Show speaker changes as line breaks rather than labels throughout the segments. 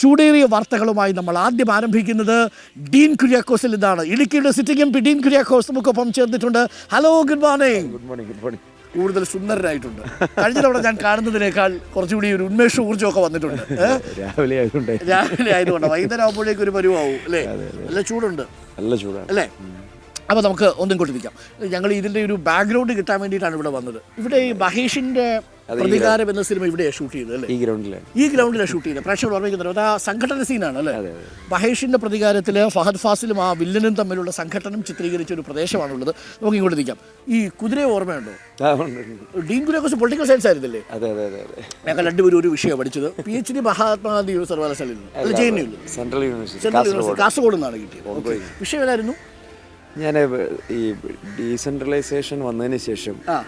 ചൂടേറിയ വാർത്തകളുമായി നമ്മൾ ആദ്യം ആരംഭിക്കുന്നത് ഡീൻ കുര്യാക്കോസിൽ നിന്നാണ്. ഇടുക്കിയുടെ sitting M P Dean Kuriakose നമുക്കൊപ്പം ചേർന്നിട്ടുണ്ട്. Hello good morning
good morning good morning
കൂടുതൽ സുന്ദരനായിട്ടുണ്ട് കഴിഞ്ഞ തവണ ഞാൻ കാണുന്നതിനേക്കാൾ കുറച്ചുകൂടി ഒരു ഉന്മേഷ ഊർജമൊക്കെ വന്നിട്ടുണ്ട്.
രാവിലെ ആയതുകൊണ്ട്.
രാവിലെ ആയതുകൊണ്ട്. വൈകുന്നേരം ആകുമ്പോഴേക്കും ഒരു പരിവാവും അല്ലേ? നല്ല ചൂടുണ്ട്.
നല്ല ചൂടാണ്.
അല്ലേ? അപ്പോൾ നമുക്ക് ഒന്നും കൊണ്ടിരിക്കാം ഞങ്ങൾ ഇതിന്റെ ഒരു ബാക്ക്ഗ്രൗണ്ട് കിട്ടാൻ വേണ്ടിയിട്ടാണ് ഇവിടെ വന്നത്. ഇവിടെ ഈ മഹേഷിന്റെ പ്രതികാരം എന്ന സിനിമ ഇവിടെയാണ് ഷൂട്ട് ചെയ്തത് അല്ലേ?
ഈ ഗ്രൗണ്ടിലാണ്
ഈ ഗ്രൗണ്ടിലാണ് ഷൂട്ട് ചെയ്തത് പ്രേക്ഷകർ ഓർമ്മിക്കുന്നത് ആ സംഘടന സീനാണ് അല്ലേ മഹേഷിന്റെ പ്രതികാരത്തിൽ ഫഹദ് ഫാസിലും ആ വില്ലനും തമ്മിലുള്ള സംഘടനം ചിത്രീകരിച്ച ഒരു പ്രദേശമാണുള്ളത്. നമുക്ക് ഇങ്ങോട്ട് നിൽക്കാം ഈ കുതിരയെ ഓർമ്മയുണ്ടോ?
ഡീൻ.
ഡീൻ കുര്യാക്കോസ് പൊളിറ്റിക്കൽ സയൻസ് ആയിരുന്നില്ലേ?
അതെ അതെ അതെ അതെ.
ഞങ്ങൾ രണ്ടുപേരും ഒരു വിഷയം പഠിച്ചത്. പി എച്ച് ഡി മഹാത്മാഗാന്ധി സർവകലാശാലയിൽ നിന്ന്. J N U
central university
central university Kasaragod. നിന്നാണ് കിട്ടിയത്. വിഷയം ഏതായിരുന്നു?
ഞാൻ ഈ ഡീസെൻട്രലൈസേഷൻ വന്നതിന് ശേഷം
ആ.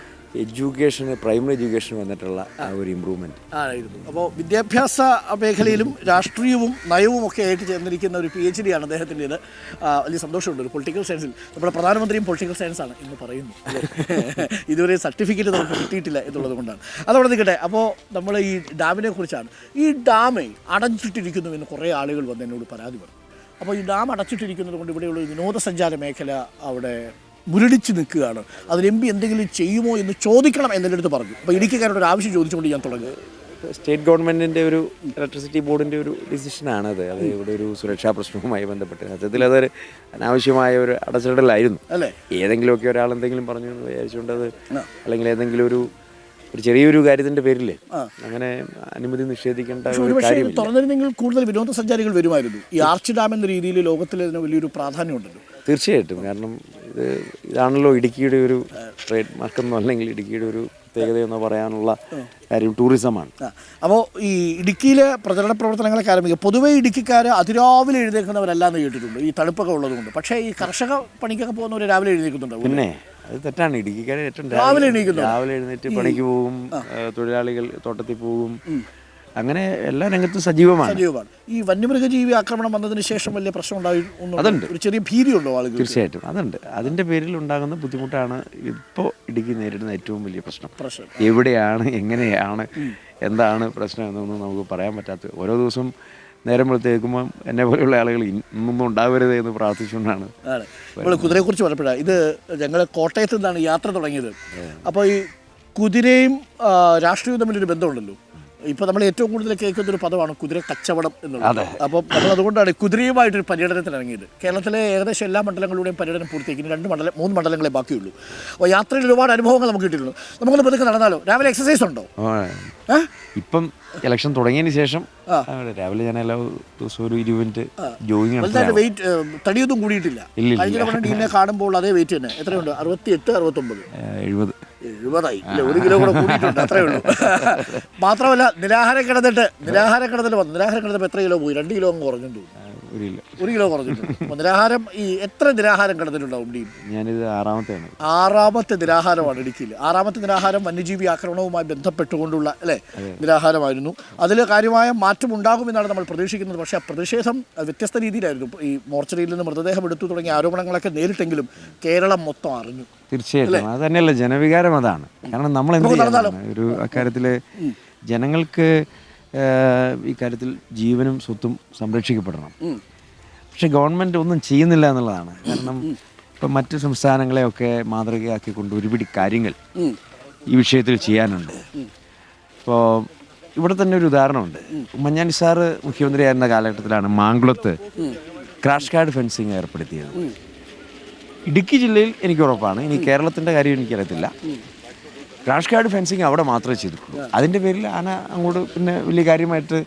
എഡ്യൂക്കേഷന് പ്രൈമറി എഡ്യൂക്കേഷൻ വന്നിട്ടുള്ള ആ ഒരു ഇമ്പ്രൂവ്മെന്റ്
ആയിരുന്നു അപ്പോൾ വിദ്യാഭ്യാസ മേഖലയിലും രാഷ്ട്രീയവും നയവും ഒക്കെ ആയിട്ട് ചേർന്നിരിക്കുന്ന ഒരു പി എച്ച് ഡി ആണ് അദ്ദേഹത്തിന്റെത് വലിയ സന്തോഷമുണ്ട്. ഒരു പൊളിറ്റിക്കൽ സയൻസിൽ നമ്മുടെ പ്രധാനമന്ത്രിയും പൊളിറ്റിക്കൽ സയൻസ് ആണ് എന്ന് പറയുന്നു. ഇതുവരെ സർട്ടിഫിക്കറ്റ് നമുക്ക് കിട്ടിയിട്ടില്ല എന്നുള്ളത് കൊണ്ടാണ്. അതവിടെ നിൽക്കട്ടെ. അപ്പോൾ നമ്മൾ ഈ ഡാമിനെ കുറിച്ചാണ്. ഈ ഡാം അടച്ചിട്ടിരിക്കുന്നു എന്ന് കുറേ ആളുകൾ വന്ന് എന്നോട് പരാതി പറഞ്ഞു. അപ്പോൾ ഈ ഡാം അടച്ചിട്ടിരിക്കുന്നത് കൊണ്ട് ഇവിടെയുള്ള വിനോദസഞ്ചാര മേഖല അവിടെ മുരടിച്ച് നിൽക്കുകയാണ്. അതിന് എം പി എന്തെങ്കിലും ചെയ്യുമോ എന്ന് ചോദിക്കണം എന്നെ അടുത്ത് പറഞ്ഞു. അപ്പോൾ ഇടുക്കിക്കാരോട് ഒരു ആവശ്യം ചോദിച്ചുകൊണ്ട് ഞാൻ തുടങ്ങി
സ്റ്റേറ്റ് ഗവൺമെന്റിന്റെ ഒരു ഇലക്ട്രിസിറ്റി ബോർഡിന്റെ ഒരു ഡിസിഷനാണത്. അത് ഇവിടെ ഒരു സുരക്ഷാ പ്രശ്നവുമായി ബന്ധപ്പെട്ട്. സത്യത്തിൽ അതൊരു അനാവശ്യമായ ഒരു അടച്ചിടലായിരുന്നു.
അല്ലേ?
ഏതെങ്കിലുമൊക്കെ ഒരാൾ എന്തെങ്കിലും പറഞ്ഞു എന്ന് വിചാരിച്ചുകൊണ്ട് അത് അല്ലെങ്കിൽ ഏതെങ്കിലും ഒരു ഒരു ചെറിയൊരു കാര്യത്തിന്റെ പേരിൽ അങ്ങനെ അനുമതി നിഷേധിക്കേണ്ട
തുറന്നിരുന്നെങ്കിൽ കൂടുതൽ വിനോദസഞ്ചാരികൾ വരുമായിരുന്നു. ഈ ആർച്ച് ഡാം എന്ന രീതിയിൽ ലോകത്തിൽ ഇതിന് വലിയൊരു പ്രാധാന്യമുണ്ടല്ലോ
തീർച്ചയായിട്ടും. കാരണം ഇത് ഇതാണല്ലോ ഇടുക്കിയുടെ ഒരു ട്രേഡ് മാർക്കെന്നോ അല്ലെങ്കിൽ ഇടുക്കിയുടെ ഒരു പ്രത്യേകതയെന്ന് പറയാനുള്ള കാര്യം ടൂറിസമാണ്.
അപ്പോൾ ഈ ഇടുക്കിയിലെ പ്രചരണ പ്രവർത്തനങ്ങളൊക്കെ ആരംഭിക്കുക പൊതുവെ ഇടുക്കിക്കാർ അതിരാവിലെ എഴുന്നേൽക്കുന്നവരല്ലാന്ന് കേട്ടിട്ടുണ്ട്. ഈ തണുപ്പൊക്കെ ഉള്ളതുകൊണ്ട്. പക്ഷേ ഈ കർഷക പണിക്കൊക്കെ പോകുന്നവർ രാവിലെ എഴുന്നേൽക്കുന്നുണ്ടാവും
പിന്നെ അത് തെറ്റാണ്. ഇടുക്കിക്കാരെ ഏറ്റവും
രാവിലെ എണീക്കുന്നു.
രാവിലെ എഴുന്നേറ്റ് പണിക്ക് പോകും തൊഴിലാളികൾ തോട്ടത്തിൽ പോകും. അങ്ങനെ എല്ലാ രംഗത്തും സജീവമാണ്.
സജീവമാണ്. ഈ വന്യമൃഗജീവി ആക്രമണം വന്നതിന് ശേഷം വലിയ പ്രശ്നം ഉണ്ടായി
അതുണ്ട്.
ഒരു ചെറിയ ഭീതിയുണ്ടോ ആളുകൾ
തീർച്ചയായിട്ടും. അതുണ്ട്. അതിന്റെ പേരിൽ ഉണ്ടാകുന്ന ബുദ്ധിമുട്ടാണ് ഇപ്പോ ഇടുക്കി നേരിടുന്ന ഏറ്റവും വലിയ പ്രശ്നം.
പ്രശ്നം.
എവിടെയാണ് എങ്ങനെയാണ് എന്താണ് പ്രശ്നം എന്നൊന്നും നമുക്ക് പറയാൻ പറ്റാത്ത ഓരോ ദിവസവും നേരം വെളുത്തേക്കുമ്പോൾ എന്നെ പോലെയുള്ള ആളുകൾ ഇന്നൊന്നും ഉണ്ടാവരുത് എന്ന് പ്രാർത്ഥിച്ചുകൊണ്ടാണ്.
നമ്മൾ കുതിരയെക്കുറിച്ച് പറഞ്ഞപ്പോഴാണ് ഇത് ഞങ്ങൾ കോട്ടയത്ത് നിന്നാണ് യാത്ര തുടങ്ങിയത്. അപ്പോൾ ഈ കുതിരയും രാഷ്ട്രീയവും തമ്മിലൊരു ബന്ധമുണ്ടല്ലോ. ഇപ്പോൾ നമ്മൾ ഏറ്റവും കൂടുതൽ കേൾക്കുന്ന ഒരു പദമാണ് കുതിര കച്ചവടം എന്നുള്ളത്. അപ്പോൾ നമ്മൾ അതുകൊണ്ടാണ് കുതിരയുമായിട്ടൊരു പര്യടനത്തിന് ഇറങ്ങിയത്. കേരളത്തിലെ ഏകദേശം എല്ലാ മണ്ഡലങ്ങളുടെയും പര്യടനം പൂർത്തിയാക്കി രണ്ട് മണ്ഡലം മൂന്ന് മണ്ഡലങ്ങളെ ബാക്കിയുള്ളൂ. അപ്പോൾ യാത്രയിൽ ഒരുപാട് അനുഭവങ്ങൾ നമുക്ക് കിട്ടിയിട്ടുണ്ട്. നമുക്കൊന്ന് പതുക്കെ നടന്നാലോ? രാവിലെ എക്സസൈസ് ഉണ്ടോ?
ഇപ്പം ഇലക്ഷൻ തുടങ്ങിയതിന് ശേഷം രാവിലെ ഞാൻ എല്ലാ ദിവസവും ഒരു ഇരുപത് മിനിറ്റ്
വലുതായിട്ട് വെയിറ്റ് തടിയൊന്നും കൂടിയിട്ടില്ല. കഴിഞ്ഞ തവണ കാണുമ്പോൾ അതേ വെയിറ്റ് തന്നെ. എത്രയുണ്ട്? അറുപത്തി എട്ട് അറുപത്തൊമ്പത്
എഴുപത്.
എഴുപതായി. ഇല്ല ഒരു കിലോ കൂടെ കൂടിയിട്ടുണ്ട് അത്രേ ഉള്ളൂ. മാത്രമല്ല നിരാഹാരം കിടന്നിട്ട് നിരാഹാരം കിടന്നിട്ട് വന്നു. നിരാഹാരം കിടന്നപ്പോൾ എത്ര കിലോ പോയി? രണ്ട് കിലോ അങ്ങ് കുറഞ്ഞിട്ടുണ്ട്.
ഒരു
കിലോ. കുറഞ്ഞിട്ടുണ്ട്. അപ്പോൾ നിരാഹാരം ഈ എത്ര നിരാഹാരം കിടന്നിട്ടുണ്ടാവും ഡീൻ
ഞാനിത് ആറാമത്തെയാണ്.
ആറാമത്തെ നിരാഹാരമാണ് ഇടുക്കിയിൽ ആറാമത്തെ നിരാഹാരം വന്യജീവി ആക്രമണവുമായി ബന്ധപ്പെട്ടുകൊണ്ടുള്ള അല്ലേ നിരാഹാരമായിരുന്നു അതിൽ കാര്യമായ മാറ്റം ഉണ്ടാകുമെന്നാണ് നമ്മൾ പ്രതീക്ഷിക്കുന്നത്. പക്ഷേ ആ പ്രതിഷേധം വ്യത്യസ്ത രീതിയിലായിരുന്നു. ഈ മോർച്ചറിയിൽ നിന്ന് മൃതദേഹം എടുത്തു തുടങ്ങിയ ആരോപണങ്ങളൊക്കെ നേരിട്ടെങ്കിലും കേരളം മൊത്തം അറിഞ്ഞു.
തീർച്ചയായിട്ടും. അത് തന്നെയല്ല ജനവികാരം അതാണ്. കാരണം നമ്മൾ എന്ത് ചെയ്യണം? ഒരു അക്കാര്യത്തിൽ ജനങ്ങൾക്ക് ഇക്കാര്യത്തിൽ ഈ കാര്യത്തിൽ ജീവനും സ്വത്തും സംരക്ഷിക്കപ്പെടണം. പക്ഷെ ഗവൺമെന്റ് ഒന്നും ചെയ്യുന്നില്ല എന്നുള്ളതാണ്. കാരണം ഇപ്പം മറ്റു സംസ്ഥാനങ്ങളെയൊക്കെ മാതൃകയാക്കി കൊണ്ട് ഒരുപിടി കാര്യങ്ങൾ ഈ വിഷയത്തിൽ ചെയ്യാനുണ്ട്. ഇപ്പോൾ ഇവിടെ തന്നെ ഒരു ഉദാഹരണമുണ്ട്. ഉമ്മൻചാണ്ടി സാറ് മുഖ്യമന്ത്രിയായിരുന്ന കാലഘട്ടത്തിലാണ് മാങ്കുളത്ത് ക്രാഷ് കാർഡ് ഫെൻസിങ് ഏർപ്പെടുത്തിയത്. ഇടുക്കി ജില്ലയിൽ എനിക്ക് ഉറപ്പാണ്. ഇനി കേരളത്തിന്റെ കാര്യം എനിക്കറിയത്തില്ല. ക്രാഷ് കാർഡ് ഫെൻസിങ് അവിടെ മാത്രമേ ചെയ്തിട്ടുള്ളൂ. അതിന്റെ പേരിൽ ആന അങ്ങോട്ട് പിന്നെ വലിയ കാര്യമായിട്ട്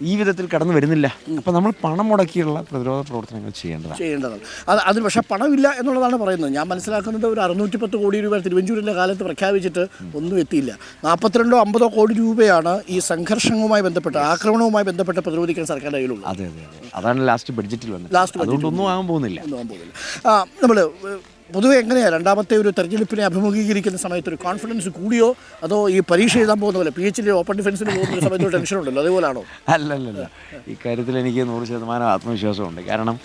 ഈ വിധത്തിൽ കടന്നു വരുന്നില്ല. അപ്പം നമ്മൾ പണം മുടക്കിയുള്ള പ്രതിരോധ പ്രവർത്തനങ്ങൾ ചെയ്യേണ്ടതാണ്.
ചെയ്യേണ്ടതാണ്. അത് അതിന് പക്ഷേ പണമില്ല എന്നുള്ളതാണ് പറയുന്നത്. ഞാൻ മനസ്സിലാക്കുന്നത് ഒരു അറുന്നൂറ്റി പത്ത് കോടി രൂപ തിരുവഞ്ചൂരിന്റെ കാലത്ത് പ്രഖ്യാപിച്ചിട്ട് ഒന്നും എത്തിയില്ല. നാൽപ്പത്തിരണ്ടോ അമ്പതോ കോടി രൂപയാണ് ഈ സംഘർഷങ്ങളുമായി ബന്ധപ്പെട്ട് ആക്രമണവുമായി ബന്ധപ്പെട്ട് പ്രതിരോധിക്കാൻ സർക്കാർ കയ്യിലുള്ളത്.
അതെ അതെ അതെ. അതാണ് ലാസ്റ്റ് ബഡ്ജറ്റിൽ വന്നത്.
ലാസ്റ്റ്
അതുകൊണ്ടൊന്നും ആകാൻ പോകുന്നില്ല.
ഒന്നും ആകാൻ പോകുന്നില്ല. നമ്മൾ പൊതുവെ എങ്ങനെയാണ് രണ്ടാമത്തെ ഒരു തെരഞ്ഞെടുപ്പിനെ അഭിമുഖീകരിക്കുന്ന സമയത്ത് ഒരു കോൺഫിഡൻസ് കൂടിയോ? അതോ ഈ പരീക്ഷ എഴുതാൻ പോകുന്ന പോലെ പി എച്ച് ഡി ഓപ്പൺ ഡിഫൻസിന് പോകുന്ന സമയത്ത് ടെൻഷൻ ഉണ്ടല്ലോ? അതേപോലാണോ?
അല്ലല്ലല്ല. ഇക്കാര്യത്തിൽ എനിക്ക് നൂറ് ശതമാനം ആത്മവിശ്വാസമുണ്ട്. കാരണം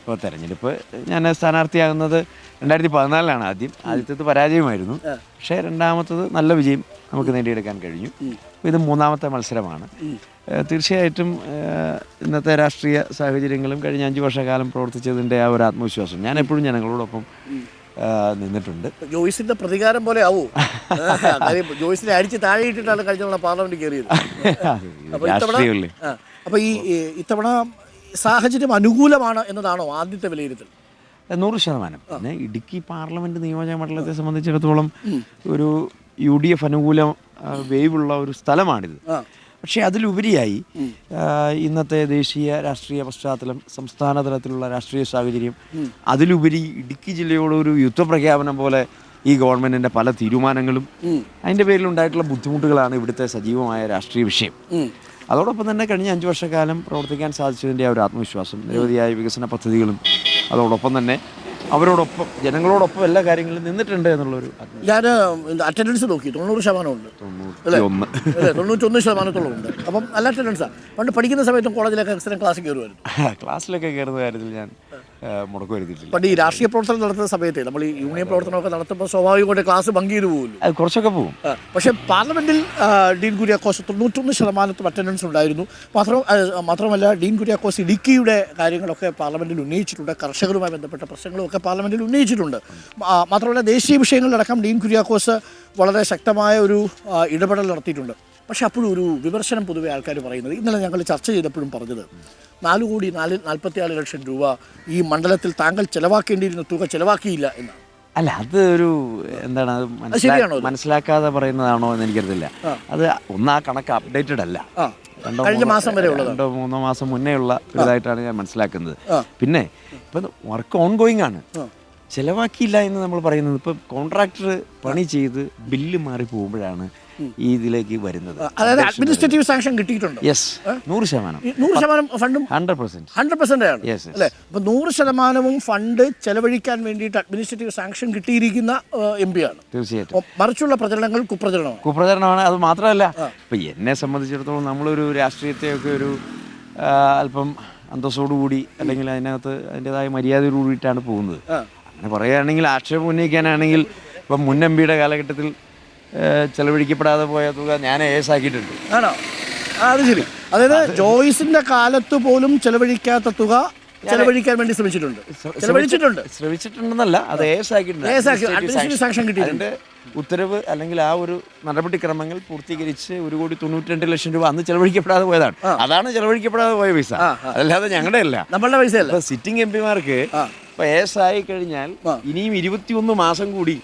ഇപ്പോൾ തെരഞ്ഞെടുപ്പ് ഞാൻ സ്ഥാനാർത്ഥിയാകുന്നത് രണ്ടായിരത്തി പതിനാലിലാണ് ആദ്യം ആദ്യത്തേത് പരാജയമായിരുന്നു. പക്ഷേ രണ്ടാമത്തത് നല്ല വിജയം നമുക്ക് നേടിയെടുക്കാൻ കഴിഞ്ഞു. അപ്പോൾ ഇത് മൂന്നാമത്തെ മത്സരമാണ്. തീർച്ചയായിട്ടും ഇന്നത്തെ രാഷ്ട്രീയ സാഹചര്യങ്ങളും കഴിഞ്ഞ അഞ്ച് വർഷക്കാലം പ്രവർത്തിച്ചതിന്റെ ആ ഒരു ആത്മവിശ്വാസം ഞാൻ എപ്പോഴും ജനങ്ങളോടൊപ്പം നിന്നിട്ടുണ്ട്.
ജോയിസിന്റെ പ്രതികാരം പോലെ ആവൂ. ജോയിസിനെ അടിച്ച് താഴെ ഇട്ടിട്ടാണ് കഴിഞ്ഞ തവണ പാർലമെന്റ് കയറിയത്. അപ്പൊ ഇത്തവണ
രാഷ്ട്രീയമല്ലേ
അപ്പൊ ഈ ഇത്തവണ സാഹചര്യം അനുകൂലമാണ് എന്നതാണോ ആദ്യത്തെ വിലയിരുത്തൽ?
നൂറ് ശതമാനം. പിന്നെ ഇടുക്കി പാർലമെന്റ് നിയോജക മണ്ഡലത്തെ സംബന്ധിച്ചിടത്തോളം ഒരു യു ഡി എഫ് അനുകൂല വേവുള്ള ഒരു സ്ഥലമാണിത്. പക്ഷേ അതിലുപരിയായി ഇന്നത്തെ ദേശീയ രാഷ്ട്രീയ പശ്ചാത്തലം സംസ്ഥാന തലത്തിലുള്ള രാഷ്ട്രീയ സാഹചര്യം അതിലുപരി ഇടുക്കി ജില്ലയോട് ഒരു യുദ്ധപ്രഖ്യാപനം പോലെ ഈ ഗവൺമെന്റിന്റെ പല തീരുമാനങ്ങളും അതിന്റെ പേരിൽ ഉണ്ടായിട്ടുള്ള ബുദ്ധിമുട്ടുകളാണ് ഇവിടുത്തെ സജീവമായ രാഷ്ട്രീയ വിഷയം. അതോടൊപ്പം തന്നെ കഴിഞ്ഞ അഞ്ച് വർഷക്കാലം പ്രവർത്തിക്കാൻ സാധിച്ചതിന്റെ ആ ഒരു ആത്മവിശ്വാസം നിരവധിയായ വികസന പദ്ധതികളും അതോടൊപ്പം തന്നെ അവരോടൊപ്പം ജനങ്ങളോടൊപ്പം എല്ലാ കാര്യങ്ങളിലും നിന്നിട്ടുണ്ട് എന്നുള്ളൊരു
ഞാൻ അറ്റൻഡൻസ് നോക്കി തൊണ്ണൂറ് ശതമാനമുണ്ട്.
തൊണ്ണൂറ്റി ഒന്ന്.
അല്ലേ തൊണ്ണൂറ്റൊന്ന് ശതമാനത്തോളം ഉണ്ട് അപ്പം നല്ല അറ്റൻഡൻസാണ് പണ്ട് പഠിക്കുന്ന സമയത്തും കോളേജിലൊക്കെ ക്ലാസ്സിൽ ക്ലാസ് കയറുമായിരുന്നു.
ക്ലാസ്സിലൊക്കെ കയറുന്ന കാര്യത്തിൽ ഞാൻ മുടക്കം വരുത്തിയിട്ടില്ല.
പണ്ട് ഈ രാഷ്ട്രീയ പ്രവർത്തനം നടത്തുന്ന സമയത്ത് നമ്മൾ ഈ യൂണിയൻ പ്രവർത്തനമൊക്കെ നടത്തുമ്പോൾ സ്വാഭാവികമായിട്ട് ക്ലാസ് ഭംഗി ചെയ്തു പോകുമല്ലോ
അത് കുറച്ചൊക്കെ പോകും
പക്ഷേ പാർലമെന്റിൽ ഡീൻ കുര്യാക്കോസ് തൊണ്ണൂറ്റൊന്ന് ശതമാനത്തും അറ്റൻഡൻസ് ഉണ്ടായിരുന്നു. മാത്രം മാത്രമല്ല ഡീൻ കുര്യാക്കോസ് ഇടുക്കിയുടെ കാര്യങ്ങളൊക്കെ പാർലമെന്റിൽ ഉന്നയിച്ചിട്ടുണ്ട്. കർഷകരുമായി ബന്ധപ്പെട്ട പ്രശ്നങ്ങളും ഒക്കെ പാർലമെന്റിൽ ഉന്നയിച്ചിട്ടുണ്ട്. മാത്രമല്ല ദേശീയ വിഷയങ്ങളിലടക്കം ഡീൻ കുര്യാക്കോസ് വളരെ ശക്തമായ ഒരു ഇടപെടൽ നടത്തിയിട്ടുണ്ട്. പക്ഷെ അപ്പോഴും ഒരു വിമർശനം പൊതുവെ ആൾക്കാർ പറയുന്നത്. ഇന്നലെ ഞങ്ങൾ ചർച്ച ചെയ്തപ്പോഴും പറഞ്ഞത് നാല് കോടി നാല് നാൽപ്പത്തിയാറ് ലക്ഷം രൂപ ഈ മണ്ഡലത്തിൽ താങ്കൾ ചെലവാക്കേണ്ടിയിരുന്ന തുക ചെലവാക്കിയില്ല എന്നാണ്.
അല്ല അത് ഒരു എന്താണ് അത്? മനസ്സിലാക്കാതെ പറയുന്നതാണോ എന്ന് എനിക്കറിയില്ല അത് ഒന്ന് ആ കണക്ക് അപ്ഡേറ്റഡ് അല്ല.
കഴിഞ്ഞ മാസം വരെ
രണ്ടോ മൂന്നോ മാസം മുന്നേ ഉള്ള ഇതായിട്ടാണ് ഞാൻ മനസ്സിലാക്കുന്നത്. പിന്നെ ഇപ്പം വർക്ക് ഓൺ ഗോയിങ് ആണ് ചെലവാക്കിയില്ല എന്ന് നമ്മൾ പറയുന്നത്. ഇപ്പം കോൺട്രാക്ടർ പണി ചെയ്ത് ബില്ല് മാറി പോകുമ്പോഴാണ് ഈ ഇതിലേക്ക് വരുന്നത്.
അതായത് അഡ്മിനിസ്ട്രേറ്റീവ് സാങ്ഷൻ കിട്ടിയിട്ടുണ്ട്?
യെസ് നൂറ് ശതമാനം.
നൂറ് ശതമാനം ഫണ്ടും
ഹൺഡ്രഡ് പെർസെന്റ്
ഹൺഡ്രഡ് പെർസെന്റ് ആണ്. അല്ലേ? അപ്പൊ നൂറ് ശതമാനവും ഫണ്ട് ചെലവഴിക്കാൻ വേണ്ടിയിട്ട് അഡ്മിനിസ്ട്രേറ്റീവ് സാങ്ഷൻ കിട്ടിയിരിക്കുന്ന എം പി ആണ്.
തീർച്ചയായിട്ടും.
മറിച്ചുള്ള പ്രചരണങ്ങൾ കുപ്രചരണമാണ്.
കുപ്രചരണമാണ് അത് മാത്രമല്ല ഇപ്പം എന്നെ സംബന്ധിച്ചിടത്തോളം നമ്മളൊരു രാഷ്ട്രീയത്തെയൊക്കെ ഒരു അല്പം അന്തസ്സോടുകൂടി അല്ലെങ്കിൽ അതിനകത്ത് അതിന്റെതായ മര്യാദയോട് കൂടിയിട്ടാണ് പോകുന്നത്. അങ്ങനെ പറയുകയാണെങ്കിൽ ആക്ഷേപം ഉന്നയിക്കാനാണെങ്കിൽ ഇപ്പം മുൻ എം പിയുടെ കാലഘട്ടത്തിൽ ചെലവഴിക്കപ്പെടാതെ പോയ തുക ഞാൻ ഏസ് ആക്കിയിട്ടുണ്ട്
ആണോ അത് ശരി. അതായത് ജോയിസിന്റെ കാലത്ത് പോലും ചെലവഴിക്കാത്ത തുക ചെലവഴിക്കാൻ വേണ്ടി ശ്രമിച്ചിട്ടുണ്ട്. ചെലവഴിച്ചിട്ടുണ്ട്.
ശ്രമിച്ചിട്ടുണ്ടെന്നല്ല അത് ഏസ് ആക്കിയിട്ടുണ്ട്
കിട്ടിയിട്ടുണ്ട്.
അതിന്റെ ഉത്തരവ് അല്ലെങ്കിൽ ആ ഒരു നടപടിക്രമങ്ങൾ പൂർത്തീകരിച്ച് ഒരു കോടി തൊണ്ണൂറ്റി രണ്ട് ലക്ഷം രൂപ അന്ന് ചെലവഴിക്കപ്പെടാതെ പോയതാണ്. അതാണ് ചെലവഴിക്കപ്പെടാതെ പോയ പൈസ. അതല്ലാതെ ഞങ്ങളുടെ അല്ല
നമ്മളുടെ
പൈസ സിറ്റിംഗ് എം പിമാർക്ക് എസ് ആയി കഴിഞ്ഞാൽ ഇനിയും ഇരുപത്തിയൊന്ന് മാസം കൂടി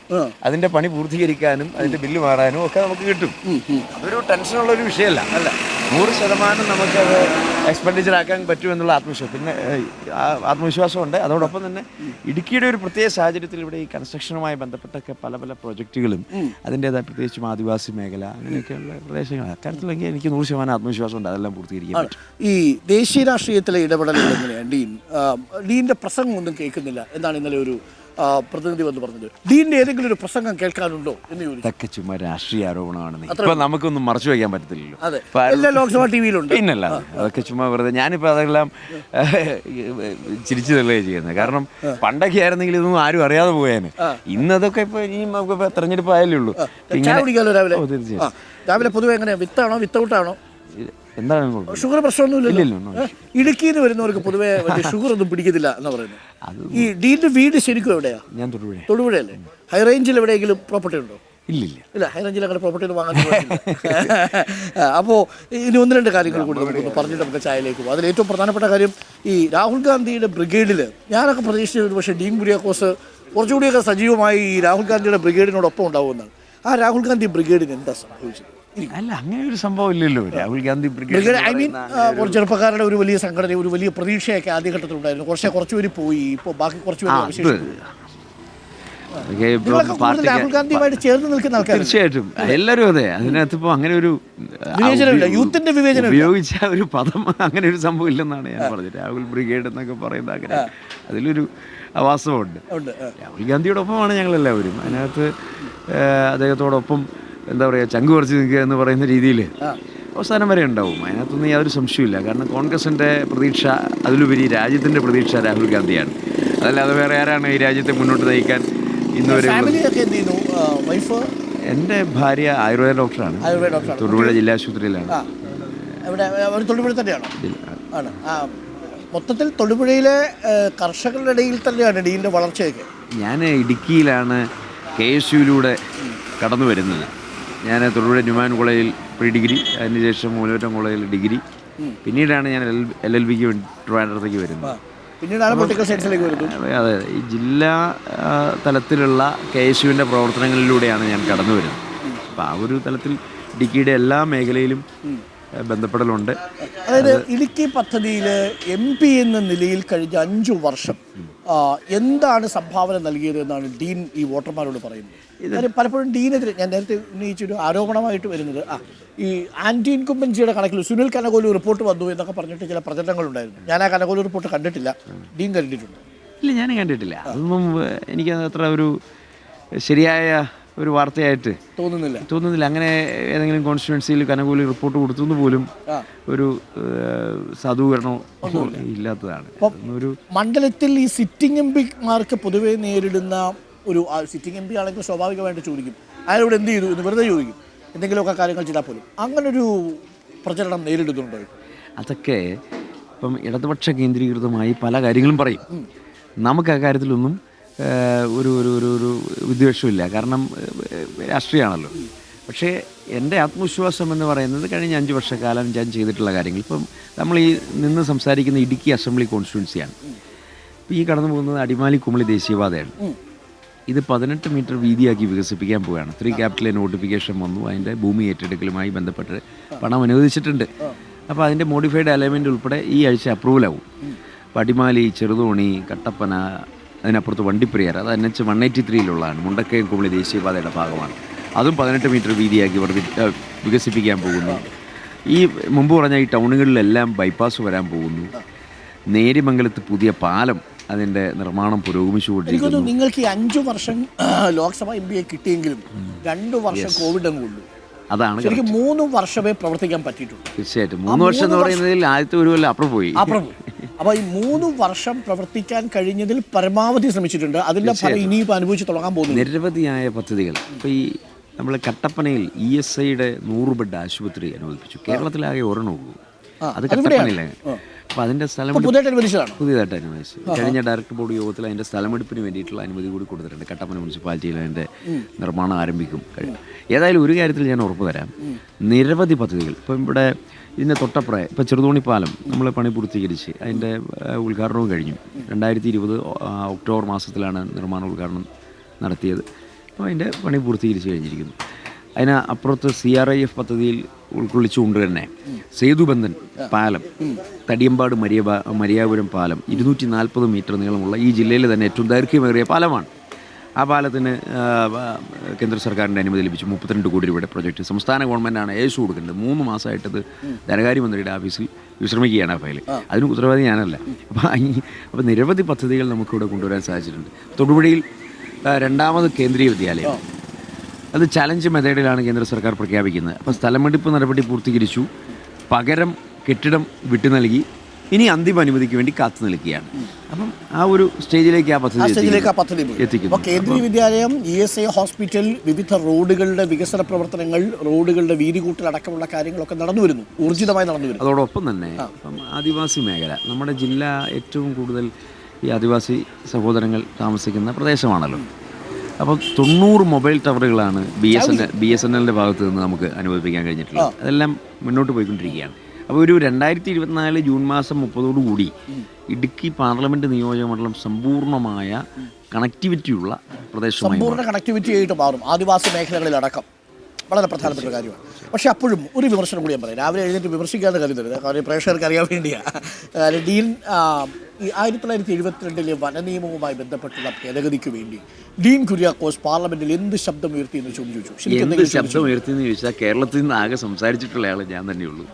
അതിന്റെ പണി പൂർത്തീകരിക്കാനും അതിന്റെ ബില്ല് മാറാനും ഒക്കെ നമുക്ക് കിട്ടും. അതൊരു ടെൻഷനുള്ള ഒരു വിഷയമല്ല അല്ല? നൂറ് ശതമാനം നമുക്കത് എക്സ്പെൻഡിച്ചർ ആക്കാൻ പറ്റും എന്നുള്ള ആത്മവിശ്വാസം. പിന്നെ ആത്മവിശ്വാസം ഉണ്ട്. ആത്മവിശ്വാസമുണ്ട് അതോടൊപ്പം തന്നെ ഇടുക്കിയുടെ ഒരു പ്രത്യേക സാഹചര്യത്തിൽ ഇവിടെ ഈ കൺസ്ട്രക്ഷനുമായി ബന്ധപ്പെട്ടൊക്കെ പല പല പ്രൊജക്റ്റുകളും അതിന്റെതായ പ്രത്യേകിച്ചും ആദിവാസി മേഖല അങ്ങനെയൊക്കെയുള്ള പ്രദേശങ്ങൾ അക്കാര്യത്തിലെങ്കിൽ എനിക്ക് നൂറ് ശതമാനം ആത്മവിശ്വാസമുണ്ട് അതെല്ലാം പൂർത്തീകരിക്കാൻ
ഈ ദേശീയ രാഷ്ട്രീയത്തിലെ ഇടപെടലുകൾ എങ്ങനെയാണ് ഡീൻ ഡീന്റെ പ്രസംഗം ഒന്നും കേൾക്കുന്നില്ല എന്നാണ് ഇന്നലെ ഒരു പ്രതിനിധി വന്ന് പറഞ്ഞത്. ഡീന്റെ ഏതെങ്കിലും ഒരു പ്രസംഗം കേൾക്കാനുണ്ടോ എന്ന് ചോദിച്ചു.
ഇതൊക്കെ ചുമ്മാ രാഷ്ട്രീയ ആരോപണമാണ് ഇപ്പൊ നമുക്കൊന്നും മറച്ചു വയ്ക്കാൻ പറ്റത്തില്ലല്ലോ.
അതെ.
ഇപ്പൊ ആരും-
എല്ലാ ലോക്സഭാ ടി വിയിലുണ്ട്
പിന്നല്ല അതൊക്കെ ചുമ്മാ വെറുതെ ഞാനിപ്പോൾ അതെല്ലാം ചിരിച്ചു തള്ളുകയാണ് ചെയ്യുന്നത്. കാരണം പണ്ടൊക്കെ ആയിരുന്നെങ്കിൽ ഇതൊന്നും ആരും അറിയാതെ പോയേനെ. ഇന്നതൊക്കെ ഇപ്പൊ ഇനി നമുക്ക് തെരഞ്ഞെടുപ്പ് ആയാലേ ഉള്ളൂ.
ചായ കുടിക്കാമല്ലോ രാവിലെ?
ഓ, തീർച്ചയായും.
ആ, രാവിലെ പൊതുവെ എങ്ങനെയാ? വിത്താണോ? വിത്തൗട്ടാണോ?
എന്താണ്?
ഷുഗർ പ്രശ്നമൊന്നുമില്ലല്ലോ. ഇടുക്കിയിൽ നിന്ന് വരുന്നവർക്ക് പൊതുവേ ഷുഗർ ഒന്നും പിടിക്കത്തില്ല എന്ന് പറയുന്നത്. ഈ ഡീന്റെ വീട് ശരിക്കും എവിടെയാ?
ഞാൻ തൊടുപുഴ
തൊടുപുഴയല്ലേ? ഹൈ റേഞ്ചിൽ എവിടെയെങ്കിലും പ്രോപ്പർട്ടി ഉണ്ടോ?
ഇല്ല
ഇല്ല. ഹൈ റേഞ്ചിൽ അങ്ങനെ പ്രോപ്പർട്ടി ഒന്നും വാങ്ങാൻ അപ്പോ ഇനി ഒന്ന് രണ്ട് കാര്യങ്ങൾ കൂടി നമുക്ക് പറഞ്ഞിട്ട് നമുക്ക് ചായയിലേക്ക് പോകും അതിൽ ഏറ്റവും പ്രധാനപ്പെട്ട കാര്യം ഈ രാഹുൽ ഗാന്ധിയുടെ ബ്രിഗേഡിൽ ഞാനൊക്കെ പ്രതീക്ഷിച്ചത് പക്ഷേ ഡീൻ കുര്യാക്കോസ് കുറച്ചുകൂടിയൊക്കെ സജീവമായി ഈ രാഹുൽ ഗാന്ധിയുടെ ബ്രിഗേഡിനോടൊപ്പം ഉണ്ടാവുമെന്നാണ്. ആ രാഹുൽ ഗാന്ധി ബ്രിഗേഡിന് എന്താ സംഭവിച്ചത്?
അല്ല അങ്ങനെ ഒരു സംഭവം ഇല്ലല്ലോ. രാഹുൽ ഗാന്ധി
ഐ മീൻ കുറച്ച് ചെറുപ്പക്കാരുടെ ഒരു വലിയ സംഘടന ഒരു വലിയ പ്രതീക്ഷയൊക്കെ ആദ്യഘട്ടത്തിൽ ഉണ്ടായിരുന്നു കുറച്ച് കുറച്ച് പേര് പോയി ഇപ്പോൾ ബാക്കി കുറച്ച് പേര് രാഹുൽ ഗാന്ധിയുമായിട്ട് ചേർന്ന് നിൽക്കുന്ന ആൾക്കാർ
തീർച്ചയായിട്ടും. എല്ലാവരും അതെ. അതിനകത്ത് ഇപ്പോൾ അങ്ങനെ ഒരു.
യൂത്തിന്റെ വിവേചനം
ഉപയോഗിച്ച ഒരു പദം അങ്ങനെ ഒരു സംഭവം ഇല്ലെന്നാണ് ഞാൻ പറഞ്ഞത്. രാഹുൽ ബ്രിഗേഡ് എന്നൊക്കെ പറയുന്നത് അങ്ങനെ അതിലൊരു
ആ.
രാഹുൽ ഗാന്ധിയോടൊപ്പമാണ് ഞങ്ങളെല്ലാവരും. അതിനകത്ത് അദ്ദേഹത്തോടൊപ്പം എന്താ പറയുക ചങ്ക് കുറച്ച് നിൽക്കുക എന്ന് പറയുന്ന രീതിയിൽ അവസാനം വരെ ഉണ്ടാവും. അതിനകത്തൊന്നും യാതൊരു സംശയമില്ല കാരണം കോൺഗ്രസിന്റെ പ്രതീക്ഷ അതിലുപരി രാജ്യത്തിന്റെ പ്രതീക്ഷ രാഹുൽ ഗാന്ധിയാണ്. അതല്ലാതെ വേറെ ആരാണ് ഈ രാജ്യത്തെ മുന്നോട്ട് നയിക്കാൻ ഇന്നുവരെ എന്റെ ഭാര്യ ആയുർവേദ ഡോക്ടറാണ്. തൊടുപുഴ ജില്ലാ ആശുപത്രിയിലാണ്.
തൊടുപുഴ തന്നെയാണോ? ആണ്. മൊത്തത്തിൽ തൊടുപുഴയിലെ കർഷകരുടെ ഇടയിൽ തന്നെയാണ് ഡീലിന്റെ വളർച്ചയൊക്കെ.
ഞാൻ ഇടുക്കിയിലാണ് കെ എസ് യുയിലൂടെ കടന്നു വരുന്നത്. ഞാൻ തൊടുപുഴ ന്യൂമാൻ കോളേജിൽ പ്രീ ഡിഗ്രി അതിനുശേഷം മൂലവറ്റം കോളേജിൽ ഡിഗ്രി. പിന്നീടാണ് ഞാൻ എൽ എൽ എൽ ബിക്ക് ട്രിവാൻഡ്രത്തേക്ക് വരുന്നത്.
പിന്നീടാണ് പൊളിറ്റിക്കൽ സയൻസിലേക്ക് വരുന്നത്.
അതെ, അതെ ഈ ജില്ലാ തലത്തിലുള്ള കെ എസ് യുവിന്റെ പ്രവർത്തനങ്ങളിലൂടെയാണ് ഞാൻ കടന്നു വരുന്നത്. അപ്പം ആ ഒരു തലത്തിൽ ഇടുക്കിയുടെ എല്ലാ മേഖലയിലും ബന്ധപ്പെടലുണ്ട്.
അതായത് ഇടുക്കി പദ്ധതിയിൽ എം പി എന്ന നിലയിൽ കഴിഞ്ഞ അഞ്ചു വർഷം എന്താണ് സംഭാവന നൽകിയത് എന്നാണ് ഡീൻ ഈ വോട്ടർമാരോട് പറയുന്നത്? കാര്യം പലപ്പോഴും ഡീനെതിരെ ഞാൻ നേരത്തെ ഉന്നയിച്ചൊരു ആരോപണമായിട്ട് വരുന്നത് ആ ഈ ആന്റി ഇൻകുംബൻസിയുടെ കണക്കിൽ സുനിൽ കനകോലി റിപ്പോർട്ട് വന്നു എന്നൊക്കെ പറഞ്ഞിട്ട് ചില പ്രചരണങ്ങളുണ്ടായിരുന്നു. ഞാൻ ആ കനകോലി റിപ്പോർട്ട് കണ്ടിട്ടില്ല. ഡീൻ കണ്ടിട്ടുണ്ട്?
ഇല്ല ഞാൻ കണ്ടിട്ടില്ല. അതൊന്നും എനിക്ക് അത്ര ഒരു ശരിയായ ഒരു വാർത്തയായിട്ട്
തോന്നുന്നില്ല.
തോന്നുന്നില്ല. അങ്ങനെ ഏതെങ്കിലും കോൺസ്റ്റിറ്റ്യുവൻസിയിൽ കനകൂലി റിപ്പോർട്ട് കൊടുത്തു എന്ന് പോലും ഒരു സാധൂകരണവും ഇല്ലാത്തതാണ്. ഒരു
മണ്ഡലത്തിൽ ഈ സിറ്റിംഗ് എം പിമാർക്ക് പൊതുവെ നേരിടുന്ന ഒരു സിറ്റിംഗ് എം പി ആണെങ്കിൽ സ്വാഭാവികമായിട്ട് ചോദിക്കും. അയാളോട് എന്ത് ചെയ്തു എന്ന് വെറുതെ ചോദിക്കും. എന്തെങ്കിലുമൊക്കെ കാര്യങ്ങൾ ചെയ്താൽ പോലും. അങ്ങനൊരു പ്രചരണം നേരിടുന്നുണ്ടോ?
അതൊക്കെ ഇപ്പം ഇടതുപക്ഷ കേന്ദ്രീകൃതമായി പല കാര്യങ്ങളും പറയും. നമുക്ക് ആ കാര്യത്തിലൊന്നും ഒരു ഒരു ഒരു ഒരു വിദ്വേഷമില്ല കാരണം രാഷ്ട്രീയമാണല്ലോ പക്ഷേ എന്റെ ആത്മവിശ്വാസം എന്ന് പറയുന്നത് കഴിഞ്ഞ അഞ്ച് വർഷക്കാലം ഞാൻ ചെയ്തിട്ടുള്ള കാര്യങ്ങൾ. ഇപ്പം നമ്മൾ ഈ നിന്ന് സംസാരിക്കുന്ന ഇടുക്കി അസംബ്ലി കോൺസ്റ്റിറ്റ്യുവൻസിയാണ്. ഇപ്പം ഈ കടന്നു പോകുന്നത് അടിമാലി കുമളി ദേശീയപാതയാണ്. ഇത് പതിനെട്ട് മീറ്റർ വീതിയാക്കി വികസിപ്പിക്കാൻ പോവുകയാണ്. ത്രീ ക്യാപിറ്റൽ നോട്ടിഫിക്കേഷൻ വന്നു. അതിന്റെ ഭൂമി ഏറ്റെടുക്കലുമായി ബന്ധപ്പെട്ട് പണം അനുവദിച്ചിട്ടുണ്ട്. അപ്പോൾ അതിന്റെ മോഡിഫൈഡ് അലൈൻമെന്റ് ഉൾപ്പെടെ ഈ ആഴ്ച അപ്രൂവൽ ആവും അപ്പോൾ അടിമാലി ചെറുതോണി കട്ടപ്പന അതിനപ്പുറത്ത് വണ്ടിപ്പെരിയാർ അത് എൻ എച്ച് വൺ എയ്റ്റി ത്രീയിലുള്ളതാണ്. മുണ്ടക്കയം കുമളി ദേശീയപാതയുടെ ഭാഗമാണ്. അതും പതിനെട്ട് മീറ്റർ വീതിയാക്കി വർദ്ധി വികസിപ്പിക്കാൻ പോകുന്നു. ഈ മുമ്പ് പറഞ്ഞ ഈ ടൗണുകളിലെല്ലാം ബൈപ്പാസ് വരാൻ പോകുന്നു. നേരിമംഗലത്ത് പുതിയ പാലം അതിന്റെ നിർമ്മാണം പുരോഗമിച്ചുകൊണ്ടിരിക്കുന്നു.
കൊണ്ടിരിക്കുന്നു നിങ്ങൾക്ക് ഈ അഞ്ചു വർഷം ലോക്സഭ എം പിയെ കിട്ടിയെങ്കിലും രണ്ടു വർഷം കോവിഡ് അങ്ങ് കൊണ്ടു
അതാണ്
ശരിക്കും മൂന്ന് വർഷമേ പ്രവർത്തിക്കാൻ പറ്റിയിട്ടുള്ളൂ.
തീർച്ചയായിട്ടും. മൂന്ന് വർഷം എന്ന് പറയുന്നതിൽ ആദ്യത്തെ ഒരു കൊല്ലം അപ്പുറം പോയി.
അപ്പുറം അപ്പൊ ഈ മൂന്ന് വർഷം പ്രവർത്തിക്കാൻ കഴിഞ്ഞതിൽ പരമാവധി ശ്രമിച്ചിട്ടുണ്ട്. അതിന്റെ ഫലം ഇനിയിപ്പോൾ അനുഭവിച്ച് തുടങ്ങാൻ പോകുന്നു
നിരവധിയായ പദ്ധതികൾ. ഇപ്പോൾ ഈ നമ്മൾ കട്ടപ്പനയിൽ ഇ എസ് ഐയുടെ നൂറ് ബെഡ് ആശുപത്രി അനുവദിപ്പിച്ചു. കേരളത്തിലാകെ ഒരെണ്ണം ഉള്ളൂ. അത് കട്ടപ്പനയിലാണ്. അപ്പോൾ അതിന്റെ സ്ഥലം
പുതിയതായിട്ട് അനുവദിച്ചതാണ്
പുതിയതായിട്ട് അനുവദിച്ചു കഴിഞ്ഞ ഡയറക്ടർ ബോർഡ് യോഗത്തിൽ അതിന്റെ സ്ഥലമെടുപ്പിന് വേണ്ടിയിട്ടുള്ള അനുമതി കൂടി കൊടുത്തിട്ടുണ്ട്. കട്ടപ്പന മുനിസിപ്പാലിറ്റിയിൽ അതിന്റെ നിർമ്മാണം ആരംഭിക്കും ഏതായാലും ഒരു കാര്യത്തിൽ ഞാൻ ഉറപ്പ് തരാം. നിരവധി പദ്ധതികൾ. ഇപ്പം ഇവിടെ ഇതിന്റെ തൊട്ടപ്പുറം ഇപ്പോൾ ചെറുതോണി പാലം നമ്മൾ പണി പൂർത്തീകരിച്ച് അതിന്റെ ഉദ്ഘാടനവും കഴിഞ്ഞു. രണ്ടായിരത്തി ഇരുപത് ഒക്ടോബർ മാസത്തിലാണ് നിർമ്മാണ ഉദ്ഘാടനം നടത്തിയത്. അപ്പോൾ അതിന്റെ പണി പൂർത്തീകരിച്ച് കഴിഞ്ഞിരിക്കുന്നു. അതിന് അപ്പുറത്ത് സി ആർ ഐ എഫ് പദ്ധതിയിൽ ഉൾക്കൊള്ളിച്ചുകൊണ്ട് തന്നെ സേതുബന്ധൻ പാലം. തടിയമ്പാട് മരിയ മരിയാപുരം പാലം. ഇരുന്നൂറ്റി നാൽപ്പത് മീറ്റർ നീളമുള്ള ഈ ജില്ലയിലെ തന്നെ ഏറ്റവും ദൈർഘ്യമേറിയ പാലമാണ്. ആ പാലത്തിന് കേന്ദ്ര സർക്കാരിന്റെ അനുമതി ലഭിച്ചു. മുപ്പത്തിരണ്ട് കോടി രൂപയുടെ പ്രൊജക്റ്റ് സംസ്ഥാന ഗവൺമെന്റാണ് ഏശു കൊടുക്കേണ്ടത് മൂന്ന് മാസമായിട്ടത് ധനകാര്യമന്ത്രിയുടെ ഓഫീസിൽ വിശ്രമിക്കുകയാണ് ആ ഫയൽ അതിന് ഉത്തരവാദി ഞാനല്ല. അപ്പോൾ അപ്പോൾ നിരവധി പദ്ധതികൾ നമുക്കിവിടെ കൊണ്ടുവരാൻ സാധിച്ചിട്ടുണ്ട്. തൊടുപുഴയിൽ രണ്ടാമത് കേന്ദ്രീയ വിദ്യാലയം. അത് ചലഞ്ച് മെത്തേഡിലാണ് കേന്ദ്ര സർക്കാർ പ്രഖ്യാപിക്കുന്നത്. അപ്പോൾ സ്ഥലമെടുപ്പ് നടപടി പൂർത്തീകരിച്ചു. പകരം കെട്ടിടം വിട്ടു നൽകി. ഇനി അന്തിമ അനുമതിക്ക് വേണ്ടി കാത്തു നിൽക്കുകയാണ്. അപ്പം ആ ഒരു സ്റ്റേജിലേക്ക് ആ പദ്ധതി
സ്റ്റേജിലേക്ക് ആ പദ്ധതി എത്തിക്കും
എത്തിക്കുന്നു.
അപ്പോൾ കേന്ദ്രീയ വിദ്യാലയം ഇ എസ് ഐ ഹോസ്പിറ്റൽ വിവിധ റോഡുകളുടെ വികസന പ്രവർത്തനങ്ങൾ റോഡുകളുടെ വീതി കൂട്ടൽ അടക്കമുള്ള കാര്യങ്ങളൊക്കെ നടന്നു വരുന്നു. ഊർജിതമായി നടന്നു വരുന്നു.
അതോടൊപ്പം തന്നെ ഇപ്പം ആദിവാസി മേഖല നമ്മുടെ ജില്ല ഏറ്റവും കൂടുതൽ ഈ ആദിവാസി സഹോദരങ്ങൾ താമസിക്കുന്ന പ്രദേശമാണല്ലോ. അപ്പോൾ തൊണ്ണൂറ് mobile ടവറുകളാണ് B S N L B S N എല്ലിന്റെ ഭാഗത്ത് നിന്ന് നമുക്ക് അനുഭവിപ്പിക്കാൻ കഴിഞ്ഞിട്ടുള്ളത്. അതെല്ലാം മുന്നോട്ട് പോയിക്കൊണ്ടിരിക്കുകയാണ്. അപ്പോൾ ഒരു രണ്ടായിരത്തി ഇരുപത്തിനാല് ജൂൺ മാസം മുപ്പതോടു കൂടി ഇടുക്കി പാർലമെന്റ് നിയോജകമണ്ഡലം സമ്പൂർണമായ കണക്ടിവിറ്റിയുള്ള പ്രദേശമായി
സമ്പൂർണ കണക്ടിവിറ്റി ആയിട്ട് മാറും. ആദിവാസി മേഖലകളിലടക്കം. വളരെ പ്രധാനപ്പെട്ട ഒരു കാര്യമാണ്. പക്ഷേ അപ്പോഴും ഒരു വിമർശനം കൂടി ഞാൻ പറയാം. രാവിലെ എഴുന്നേറ്റ് വിമർശിക്കാതെ കരുതരുത് കാര്യം പ്രേക്ഷകർക്ക് അറിയാൻ വേണ്ടിയാണ് കാര്യം ഡീൻ ഈ ആയിരത്തി തൊള്ളായിരത്തി എഴുപത്തിരണ്ടിലെ വനനിയമവുമായി ബന്ധപ്പെട്ടുള്ള ഭേദഗതിക്ക് വേണ്ടി ഡീൻ കുര്യാക്കോസ് പാർലമെന്റിൽ എന്ത് ശബ്ദം ഉയർത്തി എന്ന് ചോദിച്ചു ശബ്ദം
എന്ത്
എന്ന്
ശബ്ദം ഉയർത്തിയെന്ന് ചോദിച്ചാൽ കേരളത്തിൽ നിന്ന് ആകെ സംസാരിച്ചിട്ടുള്ള ആൾ ഞാൻ തന്നെയുള്ളൂ.